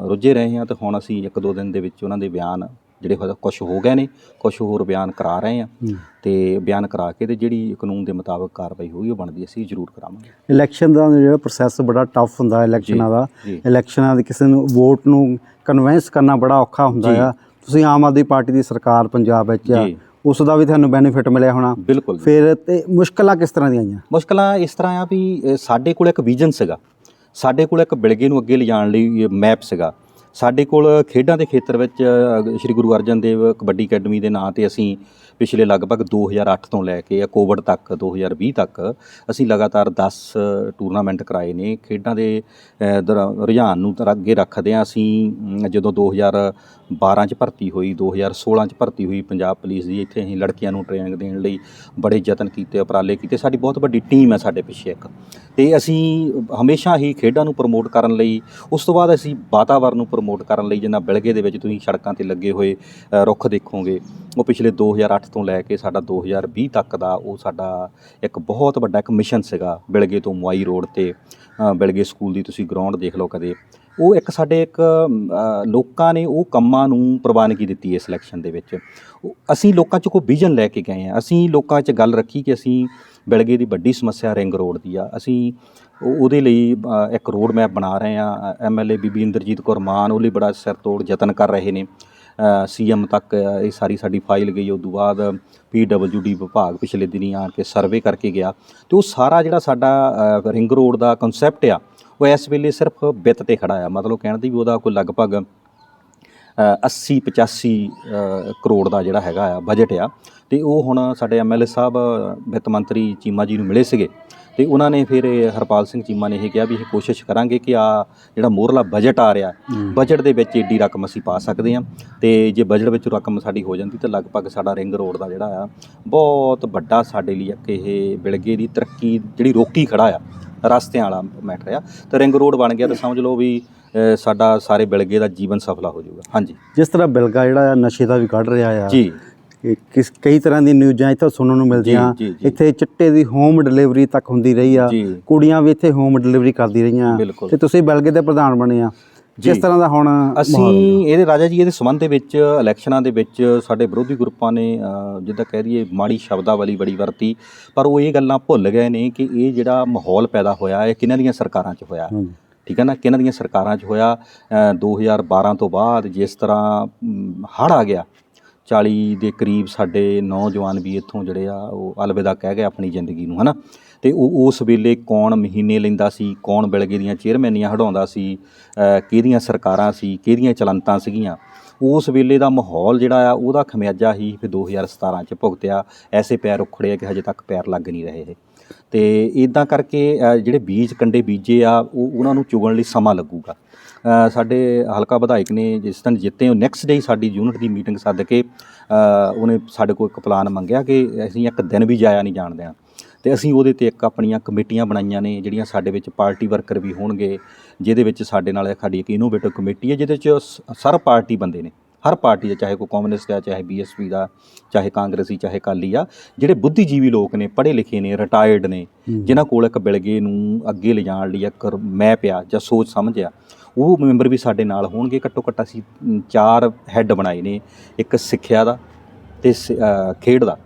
ਰੁੱਝੇ ਰਹੇ ਹਾਂ ਤੇ ਹੁਣ ਅਸੀਂ ਇੱਕ ਦੋ ਦਿਨ ਦੇ ਵਿੱਚ ਉਹਨਾਂ ਦੇ ਬਿਆਨ ਜਿਹੜੇ ਕੁਝ ਹੋ ਗਏ ਨੇ ਕੁਝ ਹੋਰ ਬਿਆਨ ਕਰਾ ਰਹੇ ਹਾਂ। ਹੂੰ। ਤੇ ਬਿਆਨ ਕਰਾ ਕੇ ਤੇ ਜਿਹੜੀ ਕਾਨੂੰਨ ਦੇ ਮੁਤਾਬਕ ਕਾਰਵਾਈ ਹੋਈ ਉਹ ਬਣਦੀ ਅਸੀਂ ਜ਼ਰੂਰ ਕਰਾਵਾਂਗੇ। ਇਲੈਕਸ਼ਨ ਦਾ ਜਿਹੜਾ ਪ੍ਰੋਸੈਸ ਬੜਾ ਟਫ ਹੁੰਦਾ ਹੈ ਇਲੈਕਸ਼ਨਾਂ ਦਾ। ਇਲੈਕਸ਼ਨਾਂ ਦੇ ਕਿਸੇ ਨੂੰ ਵੋਟ ਨੂੰ ਕਨਵਿੰਸ ਕਰਨਾ ਬੜਾ ਔਖਾ ਹੁੰਦਾ। ਆ। ਤੁਸੀਂ ਆਮ ਆਦਮੀ ਪਾਰਟੀ ਦੀ ਸਰਕਾਰ ਪੰਜਾਬ ਵਿੱਚ ਆ ਉਸ ਦਾ ਵੀ ਤੁਹਾਨੂੰ ਬੈਨੀਫਿਟ ਮਿਲਿਆ ਹੋਣਾ। ਬਿਲਕੁਲ ਫਿਰ ਤੇ ਮੁਸ਼ਕਲਾਂ ਕਿਸ ਤਰ੍ਹਾਂ ਦੀਆਂ ਆਈਆਂ? ਮੁਸ਼ਕਲਾਂ ਇਸ ਤਰ੍ਹਾਂ ਆ ਵੀ ਸਾਡੇ ਕੋਲ ਇੱਕ ਵਿਜ਼ਨ ਸੀਗਾ। ਸਾਡੇ ਕੋਲ ਇੱਕ ਬਿਲਗੇ ਨੂੰ ਅੱਗੇ ਲਿਜਾਣ ਲਈ ਮੈਪ ਸੀਗਾ। ਸਾਡੇ ਕੋਲ ਖੇਡਾਂ ਦੇ ਖੇਤਰ ਵਿੱਚ ਸ੍ਰੀ ਗੁਰੂ ਅਰਜਨ ਦੇਵ ਕਬੱਡੀ ਅਕੈਡਮੀ ਦੇ ਨਾਂ ਤੇ ਅਸੀਂ ਪਿਛਲੇ ਲਗਭਗ 2008 ਤੋਂ ਲੈ ਕੇ ਕੋਵਿਡ ਤੱਕ 2020 ਤੱਕ ਅਸੀਂ ਲਗਾਤਾਰ 10 ਟੂਰਨਾਮੈਂਟ ਕਰਾਏ ਨੇ। ਖੇਡਾਂ ਦੇ ਰੁਝਾਨ ਨੂੰ ਅੱਗੇ ਰੱਖਦੇ ਆ। ਅਸੀਂ ਜਦੋਂ 2000 12 ਚ ਭਰਤੀ ਹੋਈ 2016 ਚ ਭਰਤੀ ਹੋਈ ਪੰਜਾਬ ਪੁਲਿਸ ਦੀ। ਇੱਥੇ ਅਸੀਂ ਲੜਕੀਆਂ ਨੂੰ ਟ੍ਰੇਨਿੰਗ ਦੇਣ ਲਈ ਬੜੇ ਯਤਨ ਕੀਤੇ, ਉਪਰਾਲੇ ਕੀਤੇ। ਸਾਡੀ ਬਹੁਤ ਵੱਡੀ ਟੀਮ ਹੈ ਸਾਡੇ ਪਿੱਛੇ ਇੱਕ। ਤੇ ਅਸੀਂ ਹਮੇਸ਼ਾ ਹੀ ਖੇਡਾਂ ਨੂੰ ਪ੍ਰਮੋਟ ਕਰਨ ਲਈ, ਉਸ ਤੋਂ ਬਾਅਦ ਅਸੀਂ ਵਾਤਾਵਰਨ ਨੂੰ ਪ੍ਰਮੋਟ ਕਰਨ ਲਈ, ਜਿੰਨਾ ਬਿਲਗੇ ਦੇ ਵਿੱਚ ਤੁਸੀਂ ਸੜਕਾਂ ਤੇ ਲੱਗੇ ਹੋਏ ਰੁੱਖ ਦੇਖੋਗੇ, ਉਹ ਪਿਛਲੇ 2008 ਤੋਂ ਲੈ ਕੇ ਸਾਡਾ 2020 ਤੱਕ ਦਾ ਉਹ ਸਾਡਾ ਇੱਕ ਬਹੁਤ ਵੱਡਾ ਇੱਕ ਮਿਸ਼ਨ ਸੀਗਾ ਬਿਲਗੇ ਤੋਂ ਮੁਆਈ ਰੋਡ ਤੇ। ਬਿਲਗੇ ਸਕੂਲ ਦੀ ਤੁਸੀਂ ਗਰਾਊਂਡ ਦੇਖ ਲਓ ਕਦੇ। ਉਹ ਇੱਕ ਸਾਡੇ ਇੱਕ ਲੋਕਾਂ ਨੇ ਉਹ ਕੰਮਾਂ ਨੂੰ ਪ੍ਰਵਾਨਗੀ ਦਿੱਤੀ ਇਸ ਇਲੈਕਸ਼ਨ ਦੇ ਵਿੱਚ। ਉਹ- ਅਸੀਂ ਲੋਕਾਂ 'ਚ ਕੋਈ ਵਿਜ਼ਨ ਲੈ ਕੇ ਗਏ ਆ। ਅਸੀਂ ਲੋਕਾਂ 'ਚ ਗੱਲ ਰੱਖੀ ਕਿ ਅਸੀਂ ਬਿਲਗੇ ਦੀ ਵੱਡੀ ਸਮੱਸਿਆ ਰਿੰਗ ਰੋਡ ਦੀ ਆ। ਅਸੀਂ ਉਹਦੇ ਲਈ ਇੱਕ ਰੋਡ ਮੈਪ ਬਣਾ ਰਹੇ ਆ। ਐਮਐਲਏ ਬੀਬੀ ਇੰਦਰਜੀਤ ਕੌਰ ਮਾਨ ਉਹ ਲਈ ਬੜਾ ਸਿਰ ਤੋੜ ਯਤਨ ਕਰ ਰਹੇ ਨੇ। ਸੀਐਮ ਤੱਕ ਇਹ ਸਾਰੀ ਸਾਡੀ ਫਾਈਲ ਗਈ। ਉਸ ਤੋਂ ਬਾਅਦ ਪੀਡਬਲਯੂਡੀ ਵਿਭਾਗ ਪਿਛਲੇ ਦਿਨੀ ਆ ਕੇ ਸਰਵੇ ਕਰਕੇ ਗਿਆ। ਤੇ ਉਹ ਸਾਰਾ ਜਿਹੜਾ ਸਾਡਾ ਰਿੰਗ ਰੋਡ ਦਾ ਕਨਸੈਪਟ ਆ ਉਹ ਇਸ ਵੇਲੇ ਸਿਰਫ ਬਿੱਤ ਤੇ ਖੜਾ ਆ। ਮਤਲਬ ਕਹਿਣ ਦੀ ਵੀ ਉਹਦਾ ਕੋਈ ਲਗਭਗ ਅ, 80 85 ਅ, ਕਰੋੜ ਦਾ ਜਿਹੜਾ ਹੈਗਾ ਆ ਬਜਟ ਆ। ਤੇ ਉਹ ਹੁਣ ਸਾਡੇ ਐਮਐਲਏ ਸਾਹਿਬ ਵਿੱਤ ਮੰਤਰੀ ਚੀਮਾ ਜੀ ਨੂੰ ਮਿਲੇ ਸੀਗੇ। ਤੇ ਉਹਨਾਂ ਨੇ ਫਿਰ ਹਰਪਾਲ ਸਿੰਘ ਚੀਮਾ ਨੇ ਇਹ ਕਿਹਾ ਵੀ ਇਹ ਕੋਸ਼ਿਸ਼ ਕਰਾਂਗੇ ਕਿ ਆ ਜਿਹੜਾ ਮੋਹਰਲਾ ਬਜਟ ਆ ਰਿਹਾ ਬਜਟ ਦੇ ਵਿੱਚ ਏਡੀ ਰਕਮ ਅਸੀਂ ਪਾ ਸਕਦੇ ਹਾਂ। ਤੇ ਜੇ ਬਜਟ ਵਿੱਚ ਰਕਮ ਸਾਡੀ ਹੋ ਜਾਂਦੀ ਤਾਂ ਲਗਭਗ ਸਾਡਾ ਰਿੰਗ ਰੋਡ ਦਾ ਜਿਹੜਾ ਆ ਬਹੁਤ ਵੱਡਾ ਸਾਡੇ ਲਈ ਇੱਕ ਇਹ ਬਿਲਗੇ ਦੀ ਤਰੱਕੀ ਜਿਹੜੀ ਰੋਕੀ ਖੜਾ ਆ। ਰਸਤਿਆਂ ਵਾਲਾ ਮੈਟਰ ਆ ਤੇ ਰਿੰਗ ਰੋਡ ਬਣ ਗਿਆ ਤਾਂ ਸਮਝ ਲਓ ਵੀ ਅ, ਸਾਡਾ ਸਾਰੇ ਬਿਲਗੇ ਦਾ ਜੀਵਨ ਸਫਲਾ ਹੋ ਜਾਊਗਾ। ਹਾਂਜੀ। ਜਿਸ ਤਰ੍ਹਾਂ ਬਿਲਗਾ ਜਿਹੜਾ ਆ ਨਸ਼ੇ ਦਾ ਵੀ ਕੱਢ ਰਿਹਾ ਆ। ਜੀ। ਕਿਸ ਕਈ ਤਰ੍ਹਾਂ ਦੀ ਨਿਊਜ਼ਾਂ ਇੱਥੇ ਸੁਣਨ ਨੂੰ ਮਿਲਦੀਆਂ। ਜੀ, ਜੀ। ਇੱਥੇ ਚਿੱਟੇ ਦੀ ਹੋਮ ਡਿਲੀਵਰੀ ਤੱਕ ਹੁੰਦੀ ਰਹੀ ਆ। ਜੀ। ਕੁੜੀਆਂ ਵੀ ਇੱਥੇ ਹੋਮ ਡਿਲੀਵਰੀ ਕਰਦੀ ਰਹੀਆਂ। ਬਿਲਕੁਲ। ਤੇ ਤੁਸੀਂ ਬਿਲਗੇ ਦੇ ਪ੍ਰਧਾਨ ਬਣੇ ਆ। ਜੀ। ਕਿਸ ਤਰ੍ਹਾਂ ਦਾ ਹੁਣ ਅਸੀਂ ਇਹਦੇ ਰਾਜਾ ਜੀ ਇਹਦੇ ਸੰਬੰਧ ਦੇ ਵਿੱਚ ਇਲੈਕਸ਼ਨਾਂ ਦੇ ਵਿੱਚ ਸਾਡੇ ਵਿਰੋਧੀ ਗਰੁੱਪਾਂ ਨੇ ਜਿੱਦਾਂ ਕਹਿ ਦਈਏ ਮਾੜੀ ਸ਼ਬਦਾਵਲੀ ਬੜੀ ਵਰਤੀ ਪਰ ਉਹ ਇਹ ਗੱਲਾਂ ਭੁੱਲ ਗਏ ਨੇ ਕਿ ਇਹ ਜਿਹੜਾ ਮਾਹੌਲ ਪੈਦਾ ਹੋਇਆ ਇਹ ਕਿਹਨਾਂ ਦੀਆਂ ਸਰਕਾਰਾਂ 'ਚ ਹੋਇਆ। ਠੀਕ ਹੈ ਨਾ? ਕਿ ਇਹਨਾਂ ਦੀਆਂ ਸਰਕਾਰਾਂ 'ਚ ਹੋਇਆ? ਅ, 2012 ਤੋਂ ਬਾਅਦ ਜਿਸ ਤਰ੍ਹਾਂ ਹੜ ਆ ਗਿਆ 40 ਦੇ ਕਰੀਬ ਸਾਡੇ ਨੌਜਵਾਨ ਵੀ ਇੱਥੋਂ ਜਿਹੜੇ ਆ ਉਹ ਅਲਵਿਦਾ ਕਹਿ ਗਏ ਆਪਣੀ ਜ਼ਿੰਦਗੀ ਨੂੰ ਹਨਾ ਤੇ ਉਹ ਉਸ ਵੇਲੇ ਕੌਣ ਮਹੀਨੇ ਲੈਂਦਾ ਸੀ, ਕੌਣ ਬਿਲਗੇ ਦੀਆਂ ਚੇਅਰਮੈਨੀਆਂ ਹਟਾਉਂਦਾ ਸੀ ਕਿਹਦੀਆਂ ਸਰਕਾਰਾਂ ਸੀ, ਕਿਹਦੀਆਂ ਚਲੰਤਾਂ ਸੀਗੀਆਂ। ਉਸ ਵੇਲੇ ਦਾ ਮਾਹੌਲ ਜਿਹੜਾ ਆ, ਉਹਦਾ ਖਮਿਆਜਾ ਹੀ ਫਿਰ 2017 ਚ ਭੁਗਤਿਆ। ਐਸੇ ਪੈਰ ਉਖੜੇ ਆ ਕਿ ਹਜੇ ਤੱਕ ਪੈਰ ਲੱਗ ਨਹੀਂ ਰਹੇ ਇਹ। ਤੇ ਇਦਾਂ ਕਰਕੇ ਜਿਹੜੇ ਬੀਜ ਕੰਡੇ ਬੀਜੇ ਆ, ਉਹ ਉਹਨਾਂ ਨੂੰ ਚੁਗਣ ਲਈ ਸਮਾਂ ਲੱਗੂਗਾ। ਸਾਡੇ ਹਲਕਾ ਵਿਧਾਇਕ ਨੇ ਜਿਸ ਦਿਨ ਜਿੱਤੇ, ਉਹ ਨੈਕਸਟ ਡੇ ਸਾਡੀ ਯੂਨਿਟ ਦੀ ਮੀਟਿੰਗ ਸੱਦ ਕੇ ਉਹਨੇ ਸਾਡੇ ਕੋਲ ਇੱਕ ਪਲਾਨ ਮੰਗਿਆ ਕਿ ਅਸੀਂ ਇੱਕ ਦਿਨ ਵੀ ਜਾਇਆ ਨਹੀਂ ਜਾਣ ਦੇਣਾ। ਤੇ ਅਸੀਂ ਉਹਦੇ ਤੇ ਇੱਕ ਆਪਣੀਆਂ ਕਮੇਟੀਆਂ ਬਣਾਈਆਂ ਨੇ ਜਿਹੜੀਆਂ ਸਾਡੇ ਵਿੱਚ ਪਾਰਟੀ ਵਰਕਰ ਵੀ ਹੋਣਗੇ ਜਿਹਦੇ ਵਿੱਚ ਸਾਡੇ ਨਾਲ ਸਾਡੀ ਇੱਕ ਇਨੋਵੇਟਿਵ ਕਮੇਟੀ ਹੈ ਜਿਹਦੇ ਚ ਸਰ ਪਾਰਟੀ ਬੰਦੇ ਨੇ। ਹਰ ਪਾਰਟੀ ਦੇ ਚਾਹੇ ਕੋਈ ਕਮਿਊਨਿਸਟ ਆ ਚਾਹੇ ਬੀਐਸਪੀ ਦਾ ਚਾਹੇ ਕਾਂਗਰਸੀ ਚਾਹੇ ਕਾਲੀ ਆ ਜਿਹੜੇ ਬੁੱਧੀਜੀਵੀ ਲੋਕ ਨੇ ਪੜ੍ਹੇ ਲਿਖੇ ਨੇ ਰਿਟਾਇਰਡ ਨੇ ਜਿਨ੍ਹਾਂ ਕੋਲ ਇੱਕ ਬਿਲਗੇ ਨੂੰ ਅੱਗੇ ਲਿਜਾਣ ਲਈ ਇੱਕ ਮੈਪ ਆ ਜਾਂ ਸੋਚ ਸਮਝ ਆ ਉਹ ਮੈਂਬਰ ਵੀ ਸਾਡੇ ਨਾਲ ਹੋਣਗੇ। ਘੱਟੋ ਘੱਟ ਅਸੀਂ ਚਾਰ ਹੈੱਡ ਬਣਾਏ ਨੇ ਇੱਕ ਸਿੱਖਿਆ ਦਾ ਤੇ ਖੇਡ ਦਾ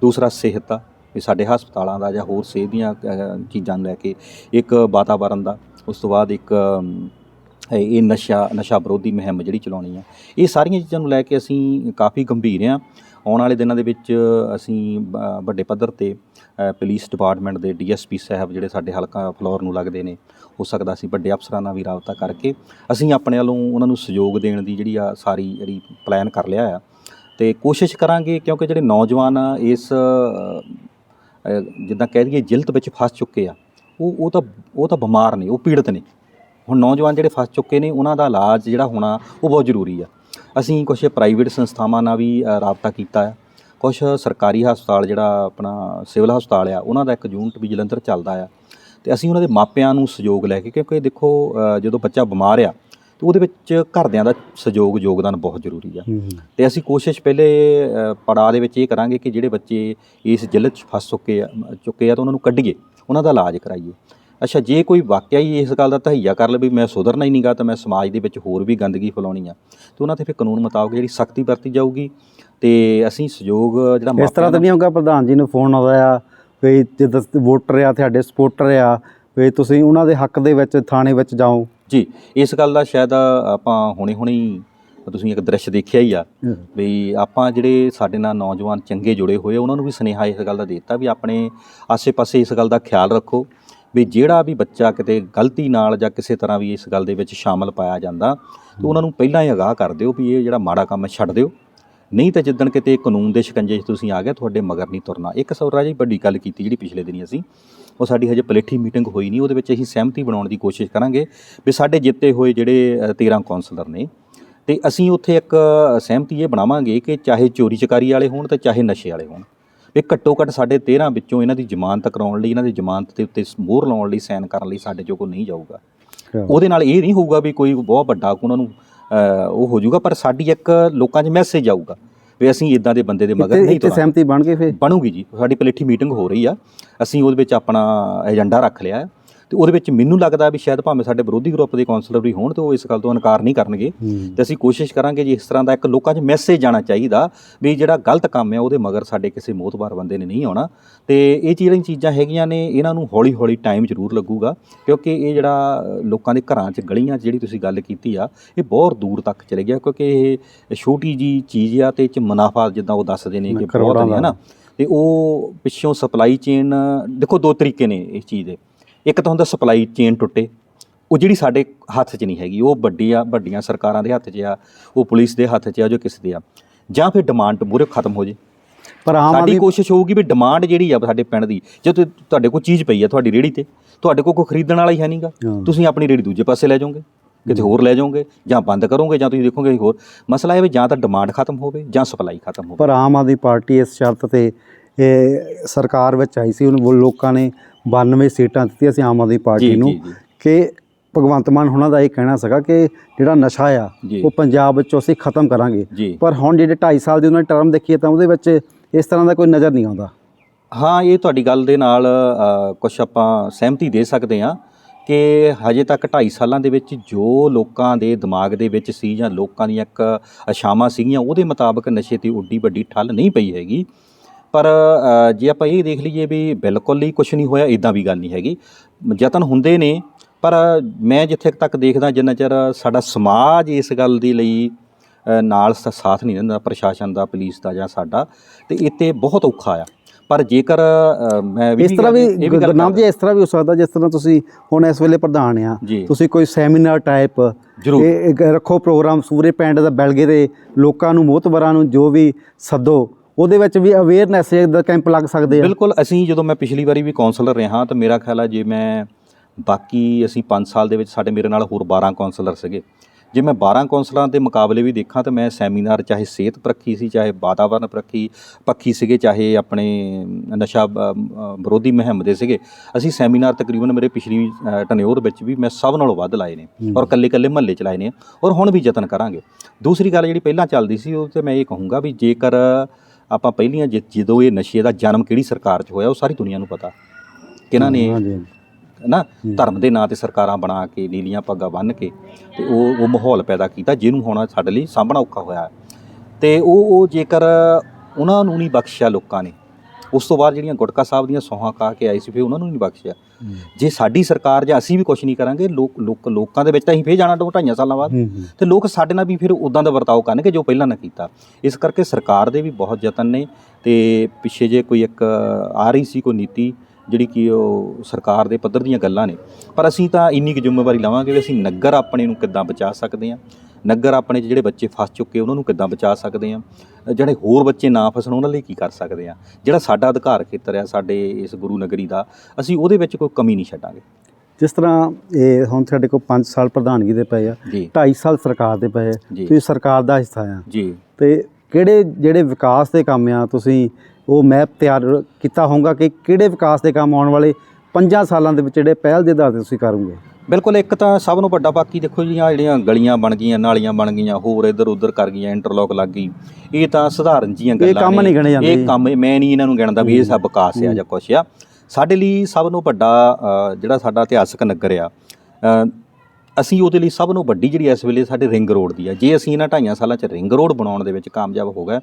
ਦੂਸਰਾ ਸਿਹਤ ਦਾ ਵੀ ਸਾਡੇ ਹਸਪਤਾਲਾਂ ਦਾ ਜਾਂ ਹੋਰ ਸਿਹਤ ਦੀਆਂ ਚੀਜ਼ਾਂ ਨੂੰ ਲੈ ਕੇ ਇੱਕ ਵਾਤਾਵਰਣ ਦਾ ਉਸ ਤੋਂ ਬਾਅਦ ਇੱਕ ਇਹ ਨਸ਼ਾ ਨਸ਼ਾ ਵਿਰੋਧੀ ਮੁਹਿੰਮ ਜਿਹੜੀ ਚਲਾਉਣੀ ਆ। ਇਹ ਸਾਰੀਆਂ ਚੀਜ਼ਾਂ ਨੂੰ ਲੈ ਕੇ ਅਸੀਂ ਕਾਫੀ ਗੰਭੀਰ ਆ। ਆਉਣ ਵਾਲੇ ਦਿਨਾਂ ਦੇ ਵਿੱਚ ਅਸੀਂ ਵੱਡੇ ਪੱਧਰ ਤੇ ਅ, ਪੁਲਿਸ ਡਿਪਾਰਟਮੈਂਟ ਦੇ ਡੀਐਸਪੀ ਸਾਹਿਬ ਜਿਹੜੇ ਸਾਡੇ ਹਲਕਾ ਫਲੋਰ ਨੂੰ ਲੱਗਦੇ ਨੇ ਹੋ ਸਕਦਾ ਅਸੀਂ ਵੱਡੇ ਅਫਸਰਾਂ ਨਾਲ ਵੀ ਰਾਬਤਾ ਕਰਕੇ ਅਸੀਂ ਆਪਣੇ ਵੱਲੋਂ ਉਹਨਾਂ ਨੂੰ ਸਹਿਯੋਗ ਦੇਣ ਦੀ ਜਿਹੜੀ ਆ ਸਾਰੀ ਜਿਹੜੀ ਪਲਾਨ ਕਰ ਲਿਆ ਆ। ਤੇ ਕੋਸ਼ਿਸ਼ ਕਰਾਂਗੇ ਕਿਉਂਕਿ ਜਿਹੜੇ ਨੌਜਵਾਨ ਇਸ ਜਿੱਦਾਂ ਕਹਿ ਦਈਏ ਜਿਲਤ ਵਿੱਚ ਫਸ ਚੁੱਕੇ ਆ, ਉਹ ਉਹ ਤਾਂ ਉਹ ਤਾਂ ਬਿਮਾਰ ਨੇ, ਉਹ ਪੀੜਤ ਨੇ। ਹੁਣ ਨੌਜਵਾਨ ਜਿਹੜੇ ਫਸ ਚੁੱਕੇ ਨੇ, ਉਹਨਾਂ ਦਾ ਇਲਾਜ ਜਿਹੜਾ ਹੋਣਾ, ਉਹ ਬਹੁਤ ਜ਼ਰੂਰੀ ਆ। ਅਸੀਂ ਕੁਝ ਪ੍ਰਾਈਵੇਟ ਸੰਸਥਾਵਾਂ ਨਾਲ ਵੀ ਰਾਬਤਾ ਕੀਤਾ ਹੈ ਕੁਝ ਸਰਕਾਰੀ ਹਸਪਤਾਲ, ਜਿਹੜਾ ਆਪਣਾ ਸਿਵਲ ਹਸਪਤਾਲ ਆ, ਉਹਨਾਂ ਦਾ ਇੱਕ ਯੂਨਿਟ ਵੀ ਜਲੰਧਰ ਚੱਲਦਾ ਆ। ਤੇ ਅਸੀਂ ਉਹਨਾਂ ਦੇ ਮਾਪਿਆਂ ਨੂੰ ਸਹਿਯੋਗ ਲੈ ਕੇ, ਕਿਉਂਕਿ ਦੇਖੋ ਜਦੋਂ ਬੱਚਾ ਬਿਮਾਰ ਆ ਤੇ ਉਹਦੇ ਵਿੱਚ ਘਰਦਿਆਂ ਦਾ ਸਹਿਯੋਗ ਯੋਗਦਾਨ ਬਹੁਤ ਜ਼ਰੂਰੀ ਆ। ਤੇ ਅਸੀਂ ਕੋਸ਼ਿਸ਼ ਪਹਿਲੇ ਪੜਾਅ ਦੇ ਵਿੱਚ ਇਹ ਕਰਾਂਗੇ ਕਿ ਜਿਹੜੇ ਬੱਚੇ ਇਸ ਜਿਲਤ 'ਚ ਫਸ ਚੁੱਕੇ ਆ ਚੁੱਕੇ ਆ ਤਾਂ ਉਹਨਾਂ ਨੂੰ ਕੱਢੀਏ ਉਹਨਾਂ ਦਾ ਇਲਾਜ ਕਰਾਈਏ। ਅੱਛਾ ਜੇ ਕੋਈ ਵਾਕਿਆ ਹੀ ਇਸ ਗੱਲ ਦਾ ਤਹਈਆ ਕਰ ਲਵੇ ਮੈਂ ਸੁਧਰਨਾ ਹੀ ਨਹੀਂਗਾ ਤਾਂ ਮੈਂ ਸਮਾਜ ਦੇ ਵਿੱਚ ਹੋਰ ਵੀ ਗੰਦਗੀ ਫੈਲਾਉਣੀ ਆ ਤੇ ਉਹਨਾਂ ਤੇ ਫਿਰ ਕਾਨੂੰਨ ਮੁਤਾਬਕ ਜਿਹੜੀ ਸਖਤੀ ਵਰਤੀ ਜਾਊਗੀ। ਤੇ ਅਸੀਂ ਸਹਿਯੋਗ ਜਿਹੜਾ ਇਸ ਤਰ੍ਹਾਂ ਤਾਂ ਨਹੀਂ ਹੋਊਗਾ ਪ੍ਰਧਾਨ ਜੀ ਨੂੰ ਫੋਨ ਆਉਂਦਾ ਆ ਵੀ ਜਿੱਦਾਂ ਵੋਟਰ ਆ ਤੁਹਾਡੇ ਸਪੋਰਟਰ ਆ ਵੀ ਤੁਸੀਂ ਉਹਨਾਂ ਦੇ ਹੱਕ ਦੇ ਵਿੱਚ ਥਾਣੇ ਵਿੱਚ ਜਾਓ। ਜੀ ਇਸ ਗੱਲ ਦਾ ਸ਼ਾਇਦ ਆਪਾਂ ਹੁਣੇ ਹੁਣੇ ਤੁਸੀਂ ਇੱਕ ਦ੍ਰਿਸ਼ ਦੇਖਿਆ ਹੀ ਆ ਵੀ ਆਪਾਂ ਜਿਹੜੇ ਸਾਡੇ ਨਾਲ ਨੌਜਵਾਨ ਚੰਗੇ ਜੁੜੇ ਹੋਏ ਉਹਨਾਂ ਨੂੰ ਵੀ ਸੁਨੇਹਾ ਇਸ ਗੱਲ ਦਾ ਦੇ ਦਿੱਤਾ ਵੀ ਆਪਣੇ ਆਸੇ-ਪਾਸੇ ਇਸ ਗੱਲ ਦਾ ਖਿਆਲ ਰੱਖੋ ਵੀ ਜਿਹੜਾ ਵੀ ਬੱਚਾ ਕਿਤੇ ਗਲਤੀ ਨਾਲ ਜਾਂ ਕਿਸੇ ਤਰ੍ਹਾਂ ਵੀ ਇਸ ਗੱਲ ਦੇ ਵਿੱਚ ਸ਼ਾਮਲ ਪਾਇਆ ਜਾਂਦਾ ਤੇ ਉਹਨਾਂ ਨੂੰ ਪਹਿਲਾਂ ਹੀ ਅਗਾਹ ਕਰ ਦਿਓ ਵੀ ਇਹ ਜਿਹੜਾ ਮਾੜਾ ਕੰਮ ਛੱਡ ਦਿਓ। ਨਹੀਂ ਤਾਂ ਜਿੱਦਣ ਕਿਤੇ ਕਾਨੂੰਨ ਦੇ ਸ਼ਿਕੰਜੇ 'ਚ ਤੁਸੀਂ ਆ ਗਏ ਤੁਹਾਡੇ ਮਗਰ ਨਹੀਂ ਤੁਰਨਾ। ਇੱਕ ਸੌਰਾ ਜੀ ਵੱਡੀ ਗੱਲ ਕੀਤੀ ਜਿਹੜੀ ਪਿਛਲੇ ਦਿਨੀ ਅਸੀਂ ਉਹ ਸਾਡੀ ਹਜੇ ਪਲੇਠੀ ਮੀਟਿੰਗ ਹੋਈ ਨਹੀਂ ਉਹਦੇ ਵਿੱਚ ਅਸੀਂ ਸਹਿਮਤੀ ਬਣਾਉਣ ਦੀ ਕੋਸ਼ਿਸ਼ ਕਰਾਂਗੇ ਵੀ ਸਾਡੇ ਜਿੱਤੇ ਹੋਏ ਜਿਹੜੇ ਅ, 13 ਕੌਂਸਲਰ ਨੇ। ਤੇ ਅਸੀਂ ਉੱਥੇ ਇੱਕ ਸਹਿਮਤੀ ਇਹ ਬਣਾਵਾਂਗੇ ਕਿ ਚਾਹੇ ਚੋਰੀ ਚਕਾਰੀ ਵਾਲੇ ਹੋਣ ਤੇ ਚਾਹੇ ਨਸ਼ੇ ਵਾਲੇ ਹੋਣ। ਵੀ ਘੱਟੋ ਘੱਟ ਸਾਡੇ 13 ਵਿੱਚੋਂ ਇਹਨਾਂ ਦੀ ਜ਼ਮਾਨਤ ਕਰਾਉਣ ਲਈ ਇਹਨਾਂ ਦੀ ਜ਼ਮਾਨਤ ਦੇ ਉੱਤੇ ਮੋਹਰ ਲਾਉਣ ਲਈ ਸਾਈਨ ਕਰਨ ਲਈ ਸਾਡੇ ਚੋਂ ਕੋਈ ਨਹੀਂ ਜਾਊਗਾ। ਉਹਦੇ ਨਾਲ ਇਹ ਨਹੀਂ ਹੋਊਗਾ ਵੀ ਕੋਈ ਬਹੁਤ ਵੱਡਾ ਉਹਨਾਂ ਨੂੰ ਉਹ ਹੋ ਜਾਊਗਾ ਪਰ ਸਾਡੀ ਇੱਕ ਲੋਕਾਂ 'ਚ ਮੈਸੇਜ ਆਊਗਾ। ਵੀ ਅਸੀਂ ਇਦਾਂ ਦੇ ਬੰਦੇ ਦੇ ਮਗਰ ਨਹੀਂ ਤੁਰਾਂਗੇ। ਸਹਿਮਤੀ ਬਣ ਗਈ ਫੇ ਬਣੂਗੀ ਜੀ। ਸਾਡੀ ਪਲੇਠੀ ਮੀਟਿੰਗ ਹੋ ਰਹੀ ਆ। ਅਸੀਂ ਉਹਦੇ ਵਿੱਚ ਆਪਣਾ ਏਜੰਡਾ ਰੱਖ ਲਿਆ ਹੈ। ਤੇ ਉਹਦੇ ਵਿੱਚ ਮੈਨੂੰ ਲੱਗਦਾ ਵੀ ਸ਼ਾਇਦ ਭਾਵੇਂ ਸਾਡੇ ਵਿਰੋਧੀ ਗਰੁੱਪ ਦੇ ਕਾਉਂਸਲਰ ਵੀ ਹੋਣ ਤੇ ਉਹ ਇਸ ਗੱਲ ਤੋਂ ਇਨਕਾਰ ਨਹੀਂ ਕਰਨਗੇ। ਤੇ ਅਸੀਂ ਕੋਸ਼ਿਸ਼ ਕਰਾਂਗੇ ਜੀ ਇਸ ਤਰ੍ਹਾਂ ਦਾ ਇੱਕ ਲੋਕਾਂ 'ਚ ਮੈਸੇਜ ਜਾਣਾ ਚਾਹੀਦਾ ਵੀ ਜਿਹੜਾ ਗਲਤ ਕੰਮ ਹੈ ਉਹਦੇ ਮਗਰ ਸਾਡੇ ਕਿਸੇ ਮੋਤਬਾਰ ਬੰਦੇ ਨੇ ਨਹੀਂ ਆਉਣਾ। ਤੇ ਇਹ ਜਿਹੜੀਆਂ ਚੀਜ਼ਾਂ ਹੈਗੀਆਂ ਨੇ ਇਹਨਾਂ ਨੂੰ ਹੌਲੀ ਹੌਲੀ ਟਾਈਮ ਜ਼ਰੂਰ ਲੱਗੂਗਾ ਕਿਉਂਕਿ ਇਹ ਜਿਹੜਾ ਲੋਕਾਂ ਦੇ ਘਰਾਂ 'ਚ ਗਲੀਆਂ 'ਚ ਜਿਹੜੀ ਤੁਸੀਂ ਗੱਲ ਕੀਤੀ ਆ ਇਹ ਬਹੁਤ ਦੂਰ ਤੱਕ ਚਲੇ ਗਿਆ ਕਿਉਂਕਿ ਇਹ ਛੋਟੀ ਜੀ ਚੀਜ਼ ਆ ਤੇ ਇਹ 'ਚ ਮੁਨਾਫਾ ਜਿੱਦਾਂ ਉਹ ਦੱਸਦੇ ਨੇ ਕਿ ਬਹੁਤ ਹੈ। ਨਾ। ਤੇ ਉਹ ਪਿੱਛੋਂ ਸਪਲਾਈ ਚੇਨ ਦੇਖੋ ਦੋ ਤਰੀਕੇ ਨੇ ਇਸ ਚੀਜ਼ ਦੇ। ਇੱਕ ਤਾਂ ਹੁੰਦਾ ਸਪਲਾਈ ਚੇਨ ਟੁੱਟੇ। ਉਹ ਜਿਹੜੀ ਸਾਡੇ ਹੱਥ 'ਚ ਨਹੀਂ ਹੈਗੀ ਉਹ ਵੱਡੀਆਂ ਵੱਡੀਆਂ ਸਰਕਾਰਾਂ ਦੇ ਹੱਥ 'ਚ ਆ ਉਹ ਪੁਲਿਸ ਦੇ ਹੱਥ 'ਚ ਆ ਜੋ ਕਿਸੇ ਦੇ ਆ। ਜਾਂ ਫਿਰ ਡਿਮਾਂਡ ਮੂਰੇ ਖਤਮ ਹੋ ਜੇ। ਪਰ ਆਮ ਸਾਡੀ ਕੋਸ਼ਿਸ਼ ਹੋਊਗੀ ਵੀ ਡਿਮਾਂਡ ਜਿਹੜੀ ਆ ਸਾਡੇ ਪਿੰਡ ਦੀ ਜੇ ਤੁਹਾਡੇ ਕੋਲ ਚੀਜ਼ ਪਈ ਆ ਤੁਹਾਡੀ ਰੇੜੀ ਤੇ ਤੁਹਾਡੇ ਕੋਲ ਕੋਈ ਖਰੀਦਣ ਵਾਲਾ ਹੀ ਹੈ ਨਹੀਂਗਾ। ਤੁਸੀਂ ਆਪਣੀ ਰੇੜੀ ਦੂਜੇ ਪਾਸੇ ਲੈ ਜਾਓਗੇ ਕਿਤੇ ਹੋਰ ਲੈ ਜਾਓਗੇ ਜਾਂ ਬੰਦ ਕਰੋਗੇ ਜਾਂ ਤੁਸੀਂ ਦੇਖੋਗੇ ਹੋਰ। ਮਸਲਾ ਇਹ ਵੀ ਜਾਂ ਤਾਂ ਡਿਮਾਂਡ ਖਤਮ ਹੋਵੇ ਜਾਂ ਸਪਲਾਈ ਖਤਮ ਹੋਵੇ। ਪਰ ਆਮ ਆਦਮੀ ਪਾਰਟੀ ਇਸ ਸ਼ਰਤ ਤੇ ਇਹ ਸਰਕਾਰ ਵਿੱਚ ਆਈ ਸੀ ਉਹਨੂੰ ਲੋਕਾਂ ਨੇ 92 ਸੀਟਾਂ ਦਿੱਤੀਆਂ ਸੀ ਆਮ ਆਦਮੀ ਪਾਰਟੀ ਨੂੰ। ਕਿ ਭਗਵੰਤ ਮਾਨ ਉਹਨਾਂ ਦਾ ਇਹ ਕਹਿਣਾ ਸੀਗਾ ਕਿ ਜਿਹੜਾ ਨਸ਼ਾ ਆ। ਉਹ ਪੰਜਾਬ ਵਿੱਚੋਂ ਅਸੀਂ ਖਤਮ ਕਰਾਂਗੇ ਪਰ ਹੁਣ ਜਿਹੜੇ 2.5 ਸਾਲ ਦੀ ਉਹਨਾਂ ਦੀ ਟਰਮ ਦੇਖੀਏ ਤਾਂ ਉਹਦੇ ਵਿੱਚ ਇਸ ਤਰ੍ਹਾਂ ਦਾ ਕੋਈ ਨਜ਼ਰ ਨਹੀਂ ਆਉਂਦਾ ਹਾਂ ਇਹ ਤੁਹਾਡੀ ਗੱਲ ਦੇ ਨਾਲ ਕੁਝ ਆਪਾਂ ਸਹਿਮਤੀ ਦੇ ਸਕਦੇ ਹਾਂ ਕਿ ਹਜੇ ਤੱਕ 2.5 ਸਾਲਾਂ ਦੇ ਵਿੱਚ ਜੋ ਲੋਕਾਂ ਦੇ ਦਿਮਾਗ ਦੇ ਵਿੱਚ ਸੀ ਜਾਂ ਲੋਕਾਂ ਦੀਆਂ ਇੱਕ ਅਸ਼ਾਵਾਂ ਸੀਗੀਆਂ ਉਹਦੇ ਮੁਤਾਬਕ ਨਸ਼ੇ ਤੇ ਉੱਡੀ ਵੱਡੀ ਠੱਲ ਨਹੀਂ ਪਈ ਹੈਗੀ ਪਰ ਜੇ ਆਪਾਂ ਇਹ ਦੇਖ ਲਈਏ ਵੀ ਬਿਲਕੁਲ ਹੀ ਕੁਝ ਨਹੀਂ ਹੋਇਆ ਇਦਾਂ ਵੀ ਗੱਲ ਨਹੀਂ ਹੈਗੀ ਯਤਨ ਹੁੰਦੇ ਨੇ ਪਰ ਮੈਂ ਜਿੱਥੇ ਤੱਕ ਦੇਖਦਾ ਜਿੰਨਾ ਚਿਰ ਸਾਡਾ ਸਮਾਜ ਇਸ ਗੱਲ ਦੇ ਲਈ ਨਾਲ ਸਾਥ ਨਹੀਂ ਦਿੰਦਾ ਪ੍ਰਸ਼ਾਸਨ ਦਾ ਪੁਲਿਸ ਦਾ ਜਾਂ ਸਾਡਾ ਤੇ ਇੱਥੇ ਬਹੁਤ ਔਖਾ ਆ ਪਰ ਜੇਕਰ ਮੈਂ ਵੀ ਇਸ ਤਰ੍ਹਾਂ ਵੀ ਗੁਰਨਾਮ ਜੀ। ਇਸ ਤਰ੍ਹਾਂ ਵੀ ਹੋ ਸਕਦਾ ਜਿਸ ਤਰ੍ਹਾਂ ਤੁਸੀਂ ਹੁਣ ਇਸ ਵੇਲੇ ਪ੍ਰਧਾਨ ਆ। ਤੁਸੀਂ ਕੋਈ ਸੈਮੀਨਾਰ ਟਾਈਪ ਜ਼ਰੂਰ। ਇਹ ਰੱਖੋ ਪ੍ਰੋਗਰਾਮ ਸੂਰੇ ਪਿੰਡ ਦਾ ਬੈਲਗੇ ਦੇ ਲੋਕਾਂ ਨੂੰ ਮੋਹਤਬਰਾਂ ਨੂੰ ਜੋ ਵੀ ਸੱਦੋ ਉਹਦੇ ਵਿੱਚ ਵੀ ਅਵੇਅਰਨੈਸ ਦਾ ਕੈਂਪ ਲੱਗ ਸਕਦੇ ਆ। ਬਿਲਕੁਲ ਅਸੀਂ ਜਦੋਂ ਮੈਂ ਪਿਛਲੀ ਵਾਰੀ ਵੀ ਕਾਉਂਸਲਰ ਰਿਹਾ ਤਾਂ ਮੇਰਾ ਖਿਆਲ ਹੈ ਜੇ ਮੈਂ ਬਾਕੀ ਅਸੀਂ 5 ਸਾਲ ਦੇ ਵਿੱਚ ਸਾਡੇ ਮੇਰੇ ਨਾਲ ਹੋਰ 12 ਕਾਉਂਸਲਰ ਸੀਗੇ। ਜੇ ਮੈਂ 12 ਕਾਉਂਸਲਰਾਂ ਦੇ ਮੁਕਾਬਲੇ ਵੀ ਦੇਖਾਂ ਤਾਂ ਮੈਂ ਸੈਮੀਨਾਰ ਚਾਹੇ ਸਿਹਤ ਪ੍ਰੱਖੀ ਸੀ ਚਾਹੇ ਵਾਤਾਵਰਨ ਪ੍ਰੱਖੀ ਪੱਖੀ ਸੀਗੇ ਚਾਹੇ ਆਪਣੇ ਨਸ਼ਾ ਵਿਰੋਧੀ ਮੁਹਿੰਮ ਦੇ ਸੀਗੇ। ਅਸੀਂ ਸੈਮੀਨਾਰ ਤਕਰੀਬਨ ਮੇਰੇ ਪਿਛਲੀ ਟਨਿਓਰ ਵਿੱਚ ਵੀ ਮੈਂ ਸਭ ਨਾਲੋਂ ਵੱਧ ਲਾਏ ਨੇ ਔਰ ਕੱਲੇ ਕੱਲੇ ਮਹੱਲੇ ਚ ਲਾਏ ਨੇ ਔਰ ਹੁਣ ਵੀ ਯਤਨ ਕਰਾਂਗੇ। ਦੂਸਰੀ ਗੱਲ ਜਿਹੜੀ ਪਹਿਲਾਂ ਚੱਲਦੀ ਸੀ ਉਹ ਤੇ ਮੈਂ ਇਹ ਕਹੂੰਗਾ ਵੀ ਜੇਕਰ ਆਪਾਂ ਪਹਿਲੀਆਂ ਜਿ- ਜਦੋਂ ਇਹ ਨਸ਼ੇ ਦਾ ਜਨਮ ਕਿਹੜੀ ਸਰਕਾਰ 'ਚ ਹੋਇਆ ਉਹ ਸਾਰੀ ਦੁਨੀਆ ਨੂੰ ਪਤਾ। ਕਿਹਨਾਂ ਨੇ ਹਾਂਜੀ। ਨਾ ਧਰਮ ਦੇ ਨਾਂ ਤੇ ਸਰਕਾਰਾਂ ਬਣਾ ਕੇ ਨੀਲੀਆਂ ਪੱਗਾਂ ਬੰਨ੍ਹ ਕੇ ਤੇ ਉਹ ਉਹ ਮਾਹੌਲ ਪੈਦਾ ਕੀਤਾ ਜਿਹਨੂੰ ਹੁਣ ਸਾਡੇ ਲਈ ਸਾਂਭਣਾ ਔਖਾ ਹੋਇਆ। ਹੈ। ਤੇ ਉਹ ਉਹ ਜੇਕਰ ਉਹਨਾਂ ਨੂੰ ਨਹੀਂ ਬਖਸ਼ਿਆ ਲੋਕਾਂ ਨੇ ਉਸ ਤੋਂ ਬਾਅਦ ਜਿਹੜੀਆਂ ਗੁਟਕਾ ਸਾਹਿਬ ਦੀਆਂ ਸੌਹਾਂ ਕਾ ਕੇ ਆਈ ਸੀ ਫਿਰ ਉਹਨਾਂ ਨੂੰ ਨਹੀਂ ਬਖਸ਼ਿਆ। ਜੇ ਸਾਡੀ ਸਰਕਾਰ ਜਾਂ ਅਸੀਂ ਵੀ ਕੁਝ ਨਹੀਂ ਕਰਾਂਗੇ ਲੋਕ ਲੋਕ ਲੋਕਾਂ ਦੇ ਵਿੱਚ ਤਾਂ ਅਸੀਂ ਫੇਰ ਜਾਣਾ ਦੋ ਢਾਈਆਂ ਸਾਲਾਂ ਬਾਅਦ। ਤੇ ਲੋਕ ਸਾਡੇ ਨਾਲ ਵੀ ਫਿਰ ਉਦਾਂ ਦਾ ਵਰਤਾਓ ਕਰਨਗੇ ਜੋ ਪਹਿਲਾਂ ਨਾ ਕੀਤਾ। ਇਸ ਕਰਕੇ ਸਰਕਾਰ ਦੇ ਵੀ ਬਹੁਤ ਯਤਨ ਨੇ ਤੇ ਪਿੱਛੇ ਜੇ ਕੋਈ ਇੱਕ ਆ ਰਹੀ ਸੀ ਕੋਈ ਨੀਤੀ ਜਿਹੜੀ ਕਿ ਉਹ ਸਰਕਾਰ ਦੇ ਪੱਧਰ ਦੀਆਂ ਗੱਲਾਂ ਨੇ। ਪਰ ਅਸੀਂ ਤਾਂ ਇੰਨੀ ਕੁ ਜ਼ਿੰਮੇਵਾਰੀ ਲਵਾਂਗੇ ਵੀ ਅਸੀਂ ਨਗਰ ਆਪਣੇ ਨੂੰ ਕਿੱਦਾਂ ਬਚਾ ਸਕਦੇ ਹਾਂ। ਨਗਰ ਆਪਣੇ 'ਚ ਜਿਹੜੇ ਬੱਚੇ ਫਸ ਚੁੱਕੇ ਉਹਨਾਂ ਨੂੰ ਕਿੱਦਾਂ ਬਚਾ ਸਕਦੇ ਹਾਂ ਜਿਹੜੇ ਹੋਰ ਬੱਚੇ ਨਾ ਫਸਣ ਉਹਨਾਂ ਲਈ ਕੀ ਕਰ ਸਕਦੇ ਹਾਂ ਜਿਹੜਾ ਸਾਡਾ ਅਧਿਕਾਰ ਖੇਤਰ ਆ ਸਾਡੇ ਇਸ ਗੁਰੂ ਨਗਰੀ ਦਾ ਅਸੀਂ ਉਹਦੇ ਵਿੱਚ ਕੋਈ ਕਮੀ ਨਹੀਂ ਛੱਡਾਂਗੇ। ਜਿਸ ਤਰ੍ਹਾਂ ਇਹ ਹੁਣ ਸਾਡੇ ਕੋਲ 5 ਸਾਲ ਪ੍ਰਧਾਨਗੀ ਦੇ ਪਏ ਆ ਜੀ। 2.5 ਸਾਲ ਸਰਕਾਰ ਦੇ ਪਏ ਆ। ਤੁਸੀਂ ਸਰਕਾਰ ਦਾ ਹਿੱਸਾ ਆ। ਜੀ। ਤੇ ਕਿਹੜੇ ਜਿਹੜੇ ਵਿਕਾਸ ਦੇ ਕੰਮ ਆ ਤੁਸੀਂ ਉਹ ਮੈਪ ਤਿਆਰ ਕੀਤਾ ਹੋਊਗਾ ਕਿ ਕਿਹੜੇ ਵਿਕਾਸ ਦੇ ਕੰਮ ਆਉਣ ਵਾਲੇ 5 ਸਾਲਾਂ ਦੇ ਵਿੱਚ ਜਿਹੜੇ ਪਹਿਲ ਦੇ ਆਧਾਰ ਤੇ ਤੁਸੀਂ ਕਰੋਗੇ? ਬਿਲਕੁਲ ਇੱਕ ਤਾਂ ਸਭ ਨੂੰ ਵੱਡਾ ਬਾਕੀ ਦੇਖੋ ਜੀ ਆਹ ਜਿਹੜੀਆਂ ਗਲੀਆਂ ਬਣ ਗਈਆਂ ਨਾਲੀਆਂ ਬਣ ਗਈਆਂ ਹੋਰ ਇੱਧਰ ਉੱਧਰ ਕਰ ਗਈਆਂ ਇੰਟਰਲੌਕ ਲੱਗ ਗਈ ਇਹ ਤਾਂ ਸਧਾਰਨ ਜੀਆਂ ਗੱਲਾਂ ਕੰਮ ਨੇ। ਨਹੀਂ ਗਿਣੇ ਜਾਂਦੇ ਇਹ। ਕੰਮ ਮੈਂ ਨਹੀਂ ਇਹਨਾਂ ਨੂੰ ਗਿਣਦਾ ਵੀ ਇਹ ਸਭ ਵਿਕਾਸ ਆ ਜਾਂ ਕੁਛ ਆ ਸਾਡੇ ਲਈ ਸਭ ਨੂੰ ਵੱਡਾ ਜਿਹੜਾ ਸਾਡਾ ਇਤਿਹਾਸਕ ਨਗਰ ਆ ਅਸੀਂ ਉਹਦੇ ਲਈ ਸਭ ਨੂੰ ਵੱਡੀ ਜਿਹੜੀ ਇਸ ਵੇਲੇ ਸਾਡੇ ਰਿੰਗ ਰੋਡ ਦੀ ਆ ਜੇ ਅਸੀਂ ਇਹਨਾਂ ਢਾਈਆਂ ਸਾਲਾਂ 'ਚ ਰਿੰਗ ਰੋਡ ਬਣਾਉਣ ਦੇ ਵਿੱਚ ਕਾਮਯਾਬ ਹੋ ਗਏ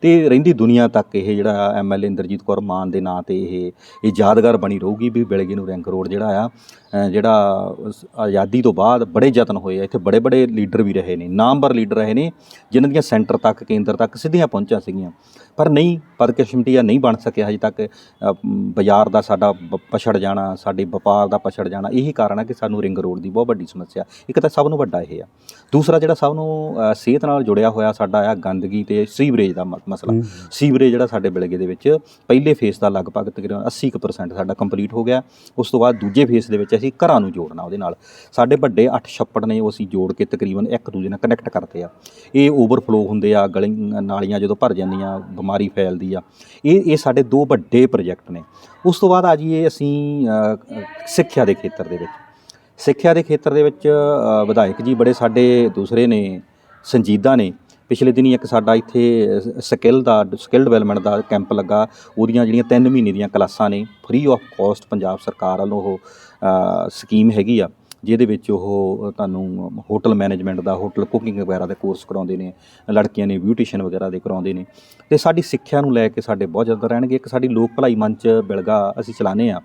ਤੇ ਰਹਿੰਦੀ ਦੁਨੀਆ ਤੱਕ ਇਹ ਜਿਹੜਾ ਐਮਐਲਏ ਇੰਦਰਜੀਤ ਕੌਰ ਮਾਨ ਦੇ ਨਾਂ ਤੇ ਇਹ ਇਹ ਯਾਦਗਾਰ ਬਣੀ ਰਹੂਗੀ ਵੀ ਬਿਲਗੇ ਨੂੰ ਰਿੰਗ ਰੋਡ ਜਿਹੜਾ ਆ ਜਿਹੜਾ ਆਜ਼ਾਦੀ ਤੋਂ ਬਾਅਦ ਬੜੇ ਯਤਨ ਹੋਏ ਆ, ਇੱਥੇ ਬੜੇ ਬੜੇ ਲੀਡਰ ਵੀ ਰਹੇ ਨੇ, ਨਾਮਵਰ ਲੀਡਰ ਰਹੇ ਨੇ, ਜਿਨ੍ਹਾਂ ਦੀਆਂ ਸੈਂਟਰ ਤੱਕ, ਕੇਂਦਰ ਤੱਕ ਸਿੱਧੀਆਂ ਪਹੁੰਚਾਂ ਸੀਗੀਆਂ। ਪਰ ਨਹੀਂ, ਪਦਕਿਸ਼ਮਟੀਆ ਨਹੀਂ ਬਣ ਸਕਿਆ ਹਜੇ ਤੱਕ ਬਾਜ਼ਾਰ ਦਾ ਸਾਡਾ ਬ- ਪਛੜ ਜਾਣਾ, ਸਾਡੇ ਵਪਾਰ ਦਾ ਪਛੜ ਜਾਣਾ, ਇਹੀ ਕਾਰਨ ਆ ਕਿ ਸਾਨੂੰ ਰਿੰਗ ਰੋਡ ਦੀ ਬਹੁਤ ਵੱਡੀ ਸਮੱਸਿਆ, ਇੱਕ ਤਾਂ ਸਭ ਨੂੰ ਵੱਡਾ ਇਹ ਆ। ਦੂਸਰਾ ਜਿਹੜਾ ਸਭ ਨੂੰ ਸਿਹਤ ਨਾਲ ਜੁੜਿਆ ਹੋਇਆ ਸਾਡਾ ਆ, ਗੰਦਗੀ ਤੇ ਸੀਵਰੇਜ ਦਾ ਮ- ਮਸਲਾ। ਸੀਵਰੇਜ ਜਿਹੜਾ ਸਾਡੇ ਬਿਲਗੇ ਦੇ ਵਿੱਚ ਪਹਿਲੇ ਫੇਸ ਦਾ ਲਗਭਗ ਤਕਰੀਬਨ 80% ਸਾਡਾ ਕੰਪਲੀਟ ਹੋ ਗਿਆ। ਉਸ ਤੋਂ ਬਾਅਦ ਦੂਜੇ ਫੇਸ ਦੇ ਵਿੱਚ ਅਸੀਂ ਘਰਾਂ ਨੂੰ ਜੋੜਨਾ ਉਹਦੇ ਨਾਲ। ਸਾਡੇ ਵੱਡੇ 8 ਛੱਪੜ ਨੇ ਉਹ ਅਸੀਂ ਜੋੜ ਕੇ ਤਕਰੀਬਨ ਇੱਕ ਦੂਜੇ ਨਾਲ ਕਨੈਕਟ ਕਰਦੇ ਆ। ਇਹ ਓਵਰਫਲੋ ਹੁੰਦੇ ਆ ਗਲੀ ਨਾਲੀਆਂ ਜਦੋਂ ਭਰ ਜਾਂਦੀਆਂ ਬਿਮਾਰੀ ਫੈਲਦੀ ਆ। ਇਹ ਇਹ ਸਾਡੇ ਦੋ ਵੱਡੇ ਪ੍ਰੋਜੈਕਟ ਨੇ। ਉਸ ਤੋਂ ਬਾਅਦ ਆ ਜਾਈਏ ਅਸੀਂ ਅ, ਅ, ਸਿੱਖਿਆ ਦੇ ਖੇਤਰ ਦੇ ਵਿੱਚ। ਸਿੱਖਿਆ ਦੇ ਖੇਤਰ ਦੇ ਵਿੱਚ ਵਿਧਾਇਕ ਜੀ ਬੜੇ ਸਾਡੇ ਦੂਸਰੇ ਨੇ ਸੰਜੀਦਾ ਨੇ। ਪਿਛਲੇ ਦਿਨੀ ਇੱਕ ਸਾਡਾ ਇੱਥੇ ਸਕਿੱਲ ਦਾ ਸਕਿੱਲ ਡਿਵੈਲਪਮੈਂਟ ਦਾ ਕੈਂਪ ਲੱਗਾ। ਉਹਦੀਆਂ ਜਿਹੜੀਆਂ 3 ਮਹੀਨੇ ਦੀਆਂ ਕਲਾਸਾਂ ਨੇ ਫ੍ਰੀ ਆਫ ਕਾਸਟ ਪੰਜਾਬ ਸਰਕਾਰ ਵੱਲੋਂ ਉਹ ਸਕੀਮ ਹੈਗੀ ਆ ਜਿਹਦੇ ਵਿੱਚ ਉਹ ਤੁਹਾਨੂੰ ਹੋਟਲ ਮੈਨੇਜਮੈਂਟ ਦਾ ਹੋਟਲ ਕੁਕਿੰਗ ਵਗੈਰਾ ਦੇ ਕੋਰਸ ਕਰਾਉਂਦੇ ਨੇ ਲੜਕੀਆਂ ਨੇ ਬਿਊਟੀਸ਼ੀਅਨ ਵਗੈਰਾ ਦੇ ਕਰਾਉਂਦੇ ਨੇ। ਤੇ ਸਾਡੀ ਸਿੱਖਿਆ ਨੂੰ ਲੈ ਕੇ ਸਾਡੇ ਬਹੁਤ ਜ਼ਿਆਦਾ ਰਹਿਣਗੇ। ਇੱਕ ਸਾਡੀ ਲੋਕ ਭਲਾਈ ਮੰਚ ਬਿਲਗਾ ਅਸੀਂ ਚਲਾਉਂਦੇ ਆ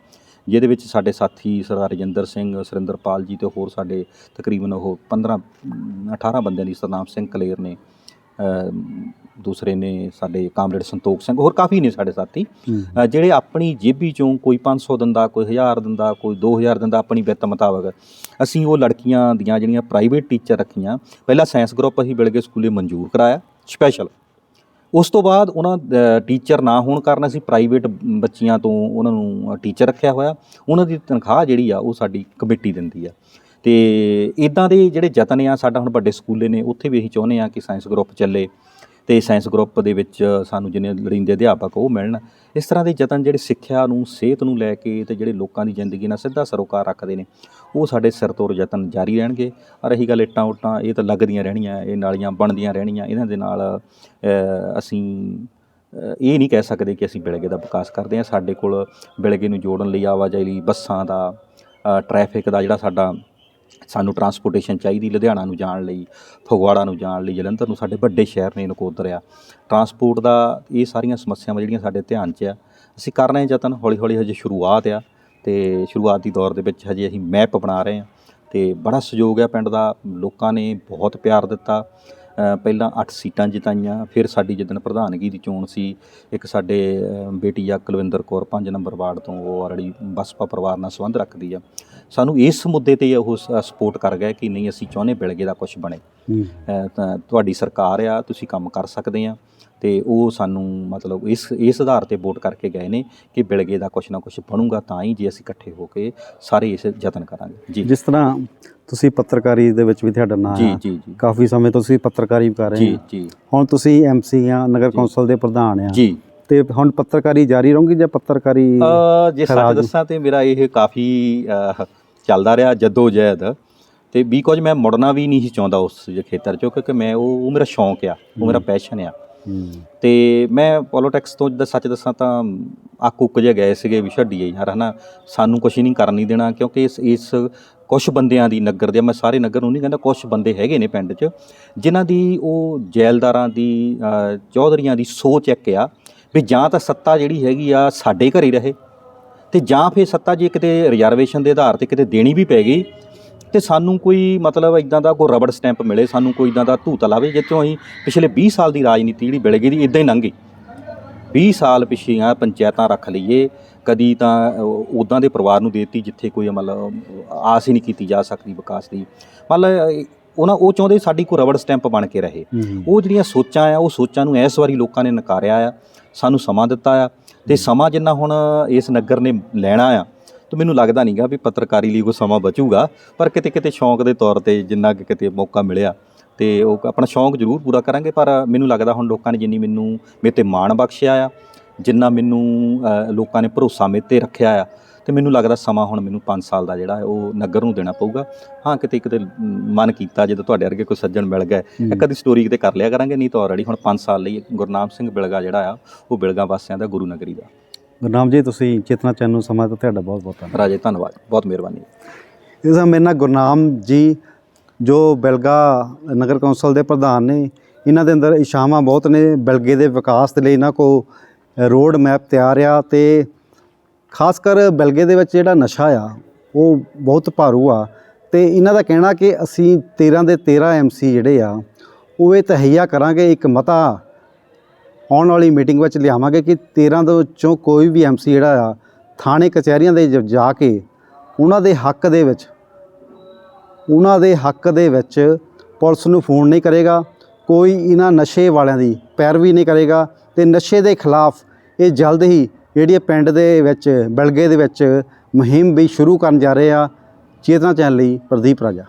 ਜਿਹਦੇ ਵਿੱਚ ਸਾਡੇ ਸਾਥੀ ਸਰਦਾਰ ਰਜਿੰਦਰ ਸਿੰਘ ਸੁਰਿੰਦਰਪਾਲ ਜੀ ਤੇ ਹੋਰ ਸਾਡੇ ਤਕਰੀਬਨ ਉਹ 15 ਅਮ, 18 ਬੰਦਿਆਂ ਦੀ ਸਰਨਾਮ ਸਿੰਘ ਕਲੇਰ ਨੇ ਦੂਸਰੇ ਨੇ ਸਾਡੇ ਕਾਮਰੇਡ ਸੰਤੋਖ ਸਿੰਘ ਹੋਰ ਕਾਫੀ ਨੇ ਸਾਡੇ ਸਾਥੀ। ਜਿਹੜੇ ਆਪਣੀ ਜੇਬੀ ਚੋਂ ਕੋਈ 500 ਦਿੰਦਾ ਕੋਈ 1000 ਦਿੰਦਾ ਕੋਈ 2000 ਦਿੰਦਾ ਆਪਣੀ ਵਿੱਤ ਮੁਤਾਬਕ ਅਸੀਂ ਉਹ ਲੜਕੀਆਂ ਦੀਆਂ ਜਿਹੜੀਆਂ ਪ੍ਰਾਈਵੇਟ ਟੀਚਰ ਰੱਖੀਆਂ ਪਹਿਲਾਂ ਸਾਇੰਸ ਗਰੁੱਪ ਅਸੀਂ ਬਿਲਗੇ ਸਕੂਲੇ ਮਨਜ਼ੂਰ ਕਰਾਇਆ ਸਪੈਸ਼ਲ ਉਸ ਤੋਂ ਬਾਅਦ ਉਹਨਾਂ ਟੀਚਰ ਨਾ ਹੋਣ ਕਾਰਨ ਅਸੀਂ ਪ੍ਰਾਈਵੇਟ ਬੱਚੀਆਂ ਤੋਂ ਉਹਨਾਂ ਨੂੰ ਟੀਚਰ ਰੱਖਿਆ ਹੋਇਆ। ਉਹਨਾਂ ਦੀ ਤਨਖਾਹ ਜਿਹੜੀ ਆ ਉਹ ਸਾਡੀ ਕਮੇਟੀ ਦਿੰਦੀ ਆ। ਤੇ ਇਦਾਂ ਦੇ ਜਿਹੜੇ ਯਤਨ ਆ ਸਾਡਾ ਹੁਣ ਵੱਡੇ ਸਕੂਲੇ ਨੇ ਉੱਥੇ ਵੀ ਅਸੀਂ ਚਾਹੁੰਦੇ ਆ ਕਿ ਸਾਇੰਸ ਗਰੁੱਪ ਚੱਲੇ ਤੇ ਸਾਇੰਸ ਗਰੁੱਪ ਦੇ ਵਿੱਚ ਸਾਨੂੰ ਜਿੰਨੇ ਲੋੜੀਂਦੇ ਅਧਿਆਪਕ ਉਹ ਮਿਲਣ। ਇਸ ਤਰ੍ਹਾਂ ਦੇ ਯਤਨ ਜਿਹੜੇ ਸਿੱਖਿਆ ਨੂੰ ਸਿਹਤ ਨੂੰ ਲੈ ਕੇ ਤੇ ਜਿਹੜੇ ਲੋਕਾਂ ਦੀ ਜ਼ਿੰਦਗੀ ਨਾਲ ਸਿੱਧਾ ਸਰੋਕਾਰ ਰੱਖਦੇ ਨੇ ਉਹ ਸਾਡੇ ਸਿਰ ਤੋਂ ਯਤਨ ਜਾਰੀ ਰਹਿਣਗੇ। ਔਰ ਇਹੀ ਗੱਲ ਇੱਟਾਂ ਉੱਟਾਂ ਇਹ ਤਾਂ ਲੱਗਦੀਆਂ ਰਹਿਣੀਆਂ ਇਹ ਨਾਲੀਆਂ ਬਣਦੀਆਂ ਰਹਿਣੀਆਂ ਇਹਨਾਂ ਦੇ ਨਾਲ ਅਸੀਂ ਇਹ ਨਹੀਂ ਕਹਿ ਸਕਦੇ ਕਿ ਅਸੀਂ ਬਿਲਗੇ ਦਾ ਵਿਕਾਸ ਕਰਦੇ ਹਾਂ। ਸਾਡੇ ਕੋਲ ਬਿਲਗੇ ਨੂੰ ਜੋੜਨ ਲਈ ਆਵਾਜਾਈ ਲਈ ਬੱਸਾਂ ਦਾ ਅ, ਟ੍ਰੈਫਿਕ ਦਾ ਜਿਹੜਾ ਸਾਡਾ ਸਾਨੂੰ ਟਰਾਂਸਪੋਰਟੇਸ਼ਨ ਚਾਹੀਦੀ ਲੁਧਿਆਣਾ ਨੂੰ ਜਾਣ ਲਈ, ਫਗਵਾੜਾ ਨੂੰ ਜਾਣ ਲਈ, ਜਲੰਧਰ ਨੂੰ, ਸਾਡੇ ਵੱਡੇ ਸ਼ਹਿਰ ਨੇ ਨਕੋਦਰ ਆ ਟਰਾਂਸਪੋਰਟ ਦਾ ਇਹ ਸਾਰੀਆਂ ਸਮੱਸਿਆਵਾਂ ਜਿਹੜੀਆਂ ਸਾਡੇ ਧਿਆਨ 'ਚ ਆ, ਅਸੀਂ ਕਰ ਰਹੇ ਹਾਂ ਯਤਨ ਹੌਲੀ ਹੌਲੀ ਹਜੇ ਸ਼ੁਰੂਆਤ ਆ ਤੇ ਸ਼ੁਰੂਆਤੀ ਦੌਰ ਦੇ ਵਿੱਚ ਹਜੇ ਅਸੀਂ ਮੈਪ ਬਣਾ ਰਹੇ ਹਾਂ ਤੇ ਬੜਾ ਸਹਿਯੋਗ ਹੈ ਪਿੰਡ ਦਾ, ਲੋਕਾਂ ਨੇ ਬਹੁਤ ਪਿਆਰ ਦਿੱਤਾ। ਪਹਿਲਾਂ 8 ਸੀਟਾਂ ਜਿਤਾਈਆਂ ਫਿਰ ਸਾਡੀ ਜਿੱਦਣ ਪ੍ਰਧਾਨਗੀ ਦੀ ਚੋਣ ਸੀ ਇੱਕ ਸਾਡੇ ਬੇਟੀ ਆ ਕੁਲਵਿੰਦਰ ਕੌਰ 5 ਨੰਬਰ ਵਾਰਡ ਤੋਂ ਉਹ ਆਲਰੇਡੀ ਬਸਪਾ ਪਰਿਵਾਰ ਨਾਲ ਸੰਬੰਧ ਰੱਖਦੀ ਆ। ਸਾਨੂੰ ਇਸ ਮੁੱਦੇ ਤੇ ਉਹ ਸਪੋਰਟ ਕਰ ਗਏ ਕਿ ਨਹੀਂ ਅਸੀਂ ਚਾਹੁੰਦੇ ਬਿਲਗੇ ਦਾ ਕੁਝ ਬਣੇ। ਤੁਹਾਡੀ ਸਰਕਾਰ ਆ ਤੁਸੀਂ ਕੰਮ ਕਰ ਸਕਦੇ ਆ। ਤੇ ਉਹ ਸਾਨੂੰ ਮਤਲਬ ਇਸ ਇਸ ਆਧਾਰ ਤੇ ਵੋਟ ਕਰਕੇ ਗਏ ਨੇ ਕਿ ਬਿਲਗੇ ਦਾ ਕੁਝ ਨਾ ਕੁਝ ਬਣੂਗਾ ਤਾਂ ਹੀ ਜੇ ਅਸੀਂ ਇਕੱਠੇ ਹੋ ਕੇ ਸਾਰੇ ਇਸ ਯਤਨ ਕਰਾਂਗੇ। ਜੀ। ਜਿਸ ਤਰ੍ਹਾਂ ਤੁਸੀਂ ਪੱਤਰਕਾਰੀ ਦੇ ਵਿੱਚ ਵੀ ਤੁਹਾਡਾ ਨਾਮ ਜੀ ਜੀ ਜੀ। ਕਾਫੀ ਸਮੇਂ ਤੋਂ ਤੁਸੀਂ ਪੱਤਰਕਾਰੀ ਕਰ ਰਹੇ ਜੀ ਹੋ ਜੀ। ਹੁਣ ਤੁਸੀਂ ਐਮਸੀ ਆ ਨਗਰ ਜੀ। ਕੌਂਸਲ ਦੇ ਪ੍ਰਧਾਨ ਆ। ਜੀ। ਤੇ ਹੁਣ ਪੱਤਰਕਾਰੀ ਜਾਰੀ ਰਹੂਗੀ ਜਾਂ ਪੱਤਰਕਾਰੀ ਜੇ ਸੱਚ ਦੱਸਾਂ ਤੇ ਮੇਰਾ ਇਹ ਕਾਫੀ ਚੱਲਦਾ ਰਿਹਾ ਜੱਦੋ ਜਹਿਦ ਤੇ ਬਿਕੋਜ਼ ਮੈਂ ਮੁੜਨਾ ਵੀ ਨਹੀਂ ਚਾਹੁੰਦਾ ਉਸ ਜੇ ਖੇਤਰ ਚੋਂ ਕਿਉਂਕਿ ਮੈਂ ਉਹ ਉਹ ਮੇਰਾ ਸ਼ੌਂਕ ਆ ਉਹ ਮੇਰਾ ਪੈਸ਼ਨ ਆ। ਤੇ ਮੈਂ ਪੋਲਿਟਿਕਸ ਤੋਂ ਜਿੱਦਾਂ ਸੱਚ ਦੱਸਾਂ ਤਾਂ ਅੱਕ ਉੱਕ ਜੇ ਗਏ ਸੀਗੇ ਵੀ ਛੱਡੀਏ ਯਾਰ ਹਨਾ? ਸਾਨੂੰ ਕੁਝ ਨਹੀਂ ਕਰਨ ਨਹੀਂ ਦੇਣਾ, ਕਿਉਂਕਿ ਇਸ ਇਸ ਕੁਝ ਬੰਦਿਆਂ ਦੀ ਨਗਰ ਦੇ, ਮੈਂ ਸਾਰੇ ਨਗਰ ਨੂੰ ਨਹੀਂ ਕਹਿੰਦਾ ਕੁਝ ਬੰਦੇ ਹੈਗੇ ਨੇ ਪਿੰਡ 'ਚ, ਜਿਨ੍ਹਾਂ ਦੀ ਉਹ ਜੈਲਦਾਰਾਂ ਦੀ ਚੌਧਰੀਆਂ ਦੀ ਸੋਚ ਇੱਕ ਆ ਵੀ ਜਾਂ ਤਾਂ ਸੱਤਾ ਜਿਹੜੀ ਹੈਗੀ ਆ ਸਾਡੇ ਘਰੇ ਹੀ ਰਹੇ ਤੇ ਜਾਂ ਫਿਰ ਸੱਤਾ ਜੇ ਕਿਤੇ ਰਿਜ਼ਰਵੇਸ਼ਨ ਦੇ ਆਧਾਰ ਤੇ ਕਿਤੇ ਦੇਣੀ ਵੀ ਪੈ ਗਈ ਤੇ ਸਾਨੂੰ ਕੋਈ ਮਤਲਬ ਇਦਾਂ ਦਾ ਕੋਈ ਰਬੜ ਸਟੈਂਪ ਮਿਲੇ ਸਾਨੂੰ ਕੋਈ ਇਦਾਂ ਦਾ ਧੂਤਾ ਲਾਵੇ ਜਿੱਥੋਂ ਅਸੀਂ ਪਿਛਲੇ 20 ਸਾਲ ਦੀ ਰਾਜਨੀਤੀ ਜਿਹੜੀ ਬਿਲਗੇ ਦੀ ਇਦਾਂ ਹੀ ਲੰਘ ਗਈ। 20 ਸਾਲ ਪਿਛੀਆਂ ਪੰਚਾਇਤਾਂ ਰੱਖ ਲਈਏ ਕਦੀ ਤਾਂ ਉਦਾਂ ਦੇ ਪਰਿਵਾਰ ਨੂੰ ਦੇਤੀ ਜਿੱਥੇ ਕੋਈ ਮਤਲਬ ਆਸ ਹੀ ਨਹੀਂ ਕੀਤੀ ਜਾ ਸਕਦੀ ਵਿਕਾਸ ਦੀ। ਮਤਲਬ ਉਹਨਾਂ ਉਹ ਚਾਹੁੰਦੇ ਸਾਡੀ ਕੋਈ ਰਬੜ ਸਟੈਂਪ ਬਣ ਕੇ ਰਹੇ। ਉਹ ਜਿਹੜੀਆਂ ਸੋਚਾਂ ਆ ਉਹ ਸੋਚਾਂ ਨੂੰ ਇਸ ਵਾਰੀ ਲੋਕਾਂ ਨੇ ਨਕਾਰਿਆ ਆ ਸਾਨੂੰ ਸਮਾਂ ਦਿੱਤਾ ਆ। ਤੇ ਸਮਾਂ ਜਿੰਨਾ ਹੁਣ ਇਸ ਨਗਰ ਨੇ ਲੈਣਾ ਆ ਤਾਂ ਮੈਨੂੰ ਲੱਗਦਾ ਨਹੀਂਗਾ ਵੀ ਪੱਤਰਕਾਰੀ ਲਈ ਕੋਈ ਸਮਾਂ ਬਚੂਗਾ ਪਰ ਕਿਤੇ ਕਿਤੇ ਸ਼ੌਂਕ ਦੇ ਤੌਰ ਤੇ ਜਿੰਨਾ ਕਿ ਕਿਤੇ ਮੌਕਾ ਮਿਲਿਆ ਤੇ ਉਹ ਆਪਣਾ ਸ਼ੌਂਕ ਜ਼ਰੂਰ ਪੂਰਾ ਕਰਾਂਗੇ ਪਰ ਮੈਨੂੰ ਲੱਗਦਾ ਹੁਣ ਲੋਕਾਂ ਨੇ ਜਿੰਨੀ ਮੈਨੂੰ ਮੇਰੇ ਤੇ ਮਾਣ ਬਖਸ਼ਿਆ ਆ ਜਿੰਨਾ ਮੈਨੂੰ ਲੋਕਾਂ ਨੇ ਭਰੋਸਾ ਮੇਰੇ ਤੇ ਰੱਖਿਆ ਆ ਤੇ ਮੈਨੂੰ ਲੱਗਦਾ ਸਮਾਂ ਹੁਣ ਮੈਨੂੰ 5 ਸਾਲ ਦਾ ਜਿਹੜਾ ਉਹ ਨਗਰ ਨੂੰ ਦੇਣਾ ਪਊਗਾ। ਹਾਂ ਕਿਤੇ ਕਿਤੇ ਮਨ ਕੀਤਾ ਜਦੋਂ ਤੁਹਾਡੇ ਵਰਗੇ ਕੋਈ ਸੱਜਣ ਮਿਲ ਗਏ ਇੱਕ ਅੱਧੀ ਸਟੋਰੀ ਕਿਤੇ ਕਰ ਲਿਆ ਕਰਾਂਗੇ ਨਹੀਂ ਤਾਂ ਆਲਰੇਡੀ ਹੁਣ 5 ਸਾਲ ਲਈ ਗੁਰਨਾਮ ਸਿੰਘ ਬਿਲਗਾ ਜਿਹੜਾ ਆ ਉਹ ਬਿਲਗਾ ਵਾਸਿਆਂ ਦਾ ਗੁਰੂ ਨਗਰੀ ਦਾ। ਗੁਰਨਾਮ ਜੀ ਤੁਸੀਂ ਚੇਤਨਾ ਚੈਨਲ ਨੂੰ ਸਮਾਂ ਦਿੱਤਾ ਤੁਹਾਡਾ ਬਹੁਤ ਬਹੁਤ ਧੰਨਵਾਦ। ਰਾਜੇ ਧੰਨਵਾਦ। ਬਹੁਤ ਮਿਹਰਬਾਨੀ। ਇਸ ਦਾ ਮੇਰੇ ਨਾਲ ਗੁਰਨਾਮ ਜੀ ਜੋ ਬਿਲਗਾ ਨਗਰ ਕੌਂਸਲ ਦੇ ਪ੍ਰਧਾਨ ਨੇ ਇਹਨਾਂ ਦੇ ਅੰਦਰ ਇਸ਼ਾਵਾਂ ਬਹੁਤ ਨੇ ਬਿਲਗੇ ਦੇ ਵਿਕਾਸ ਦੇ ਲਈ ਇਹਨਾਂ ਕੋ ਰੋਡ ਮੈਪ ਤਿਆਰ ਆ ਤੇ ਖਾਸ ਕਰ ਬਿਲਗੇ ਦੇ ਵਿੱਚ ਜਿਹੜਾ ਨਸ਼ਾ ਆ ਉਹ ਬਹੁਤ ਭਾਰੂ ਆ। ਤੇ ਇਹਨਾਂ ਦਾ ਕਹਿਣਾ ਕਿ ਅਸੀਂ 13 ਦੇ 13 ਐਮਸੀ ਜਿਹੜੇ ਆ ਉਹ ਇਹ ਤਹਈਆ ਕਰਾਂਗੇ ਇੱਕ ਮਤਾ ਆਉਣ ਵਾਲੀ ਮੀਟਿੰਗ ਵਿੱਚ ਲਿਆਵਾਂਗੇ ਕਿ 13 ਦੇ ਵਿੱਚੋਂ ਕੋਈ ਵੀ ਐਮਸੀ ਜਿਹੜਾ ਆ, ਥਾਣੇ, ਕਚਹਿਰੀਆਂ ਦੇ ਜ- ਜਾ ਕੇ ਉਹਨਾਂ ਦੇ ਹੱਕ ਦੇ ਵਿੱਚ, ਉਹਨਾਂ ਦੇ ਹੱਕ ਦੇ ਵਿੱਚ ਪੁਲਿਸ ਨੂੰ ਫੋਨ ਨਹੀਂ ਕਰੇਗਾ, ਕੋਈ ਇਹਨਾਂ ਨਸ਼ੇ ਵਾਲਿਆਂ ਦੀ ਪੈਰਵੀ ਨਹੀਂ ਕਰੇਗਾ ਤੇ ਨਸ਼ੇ ਦੇ ਖਿਲਾਫ ਇਹ ਜਲਦ ਹੀ ਜਿਹੜੀ ਇਹ ਪਿੰਡ ਦੇ ਵਿੱਚ, ਬਲਗੇ ਦੇ ਵਿੱਚ ਮੁਹਿੰਮ ਵੀ ਸ਼ੁਰੂ ਕਰਨ ਜਾ ਰਹੇ ਆ। ਚੇਤਨਾ ਚੈਨਲ ਲਈ ਪ੍ਰਦੀਪ ਰਾਜਾ।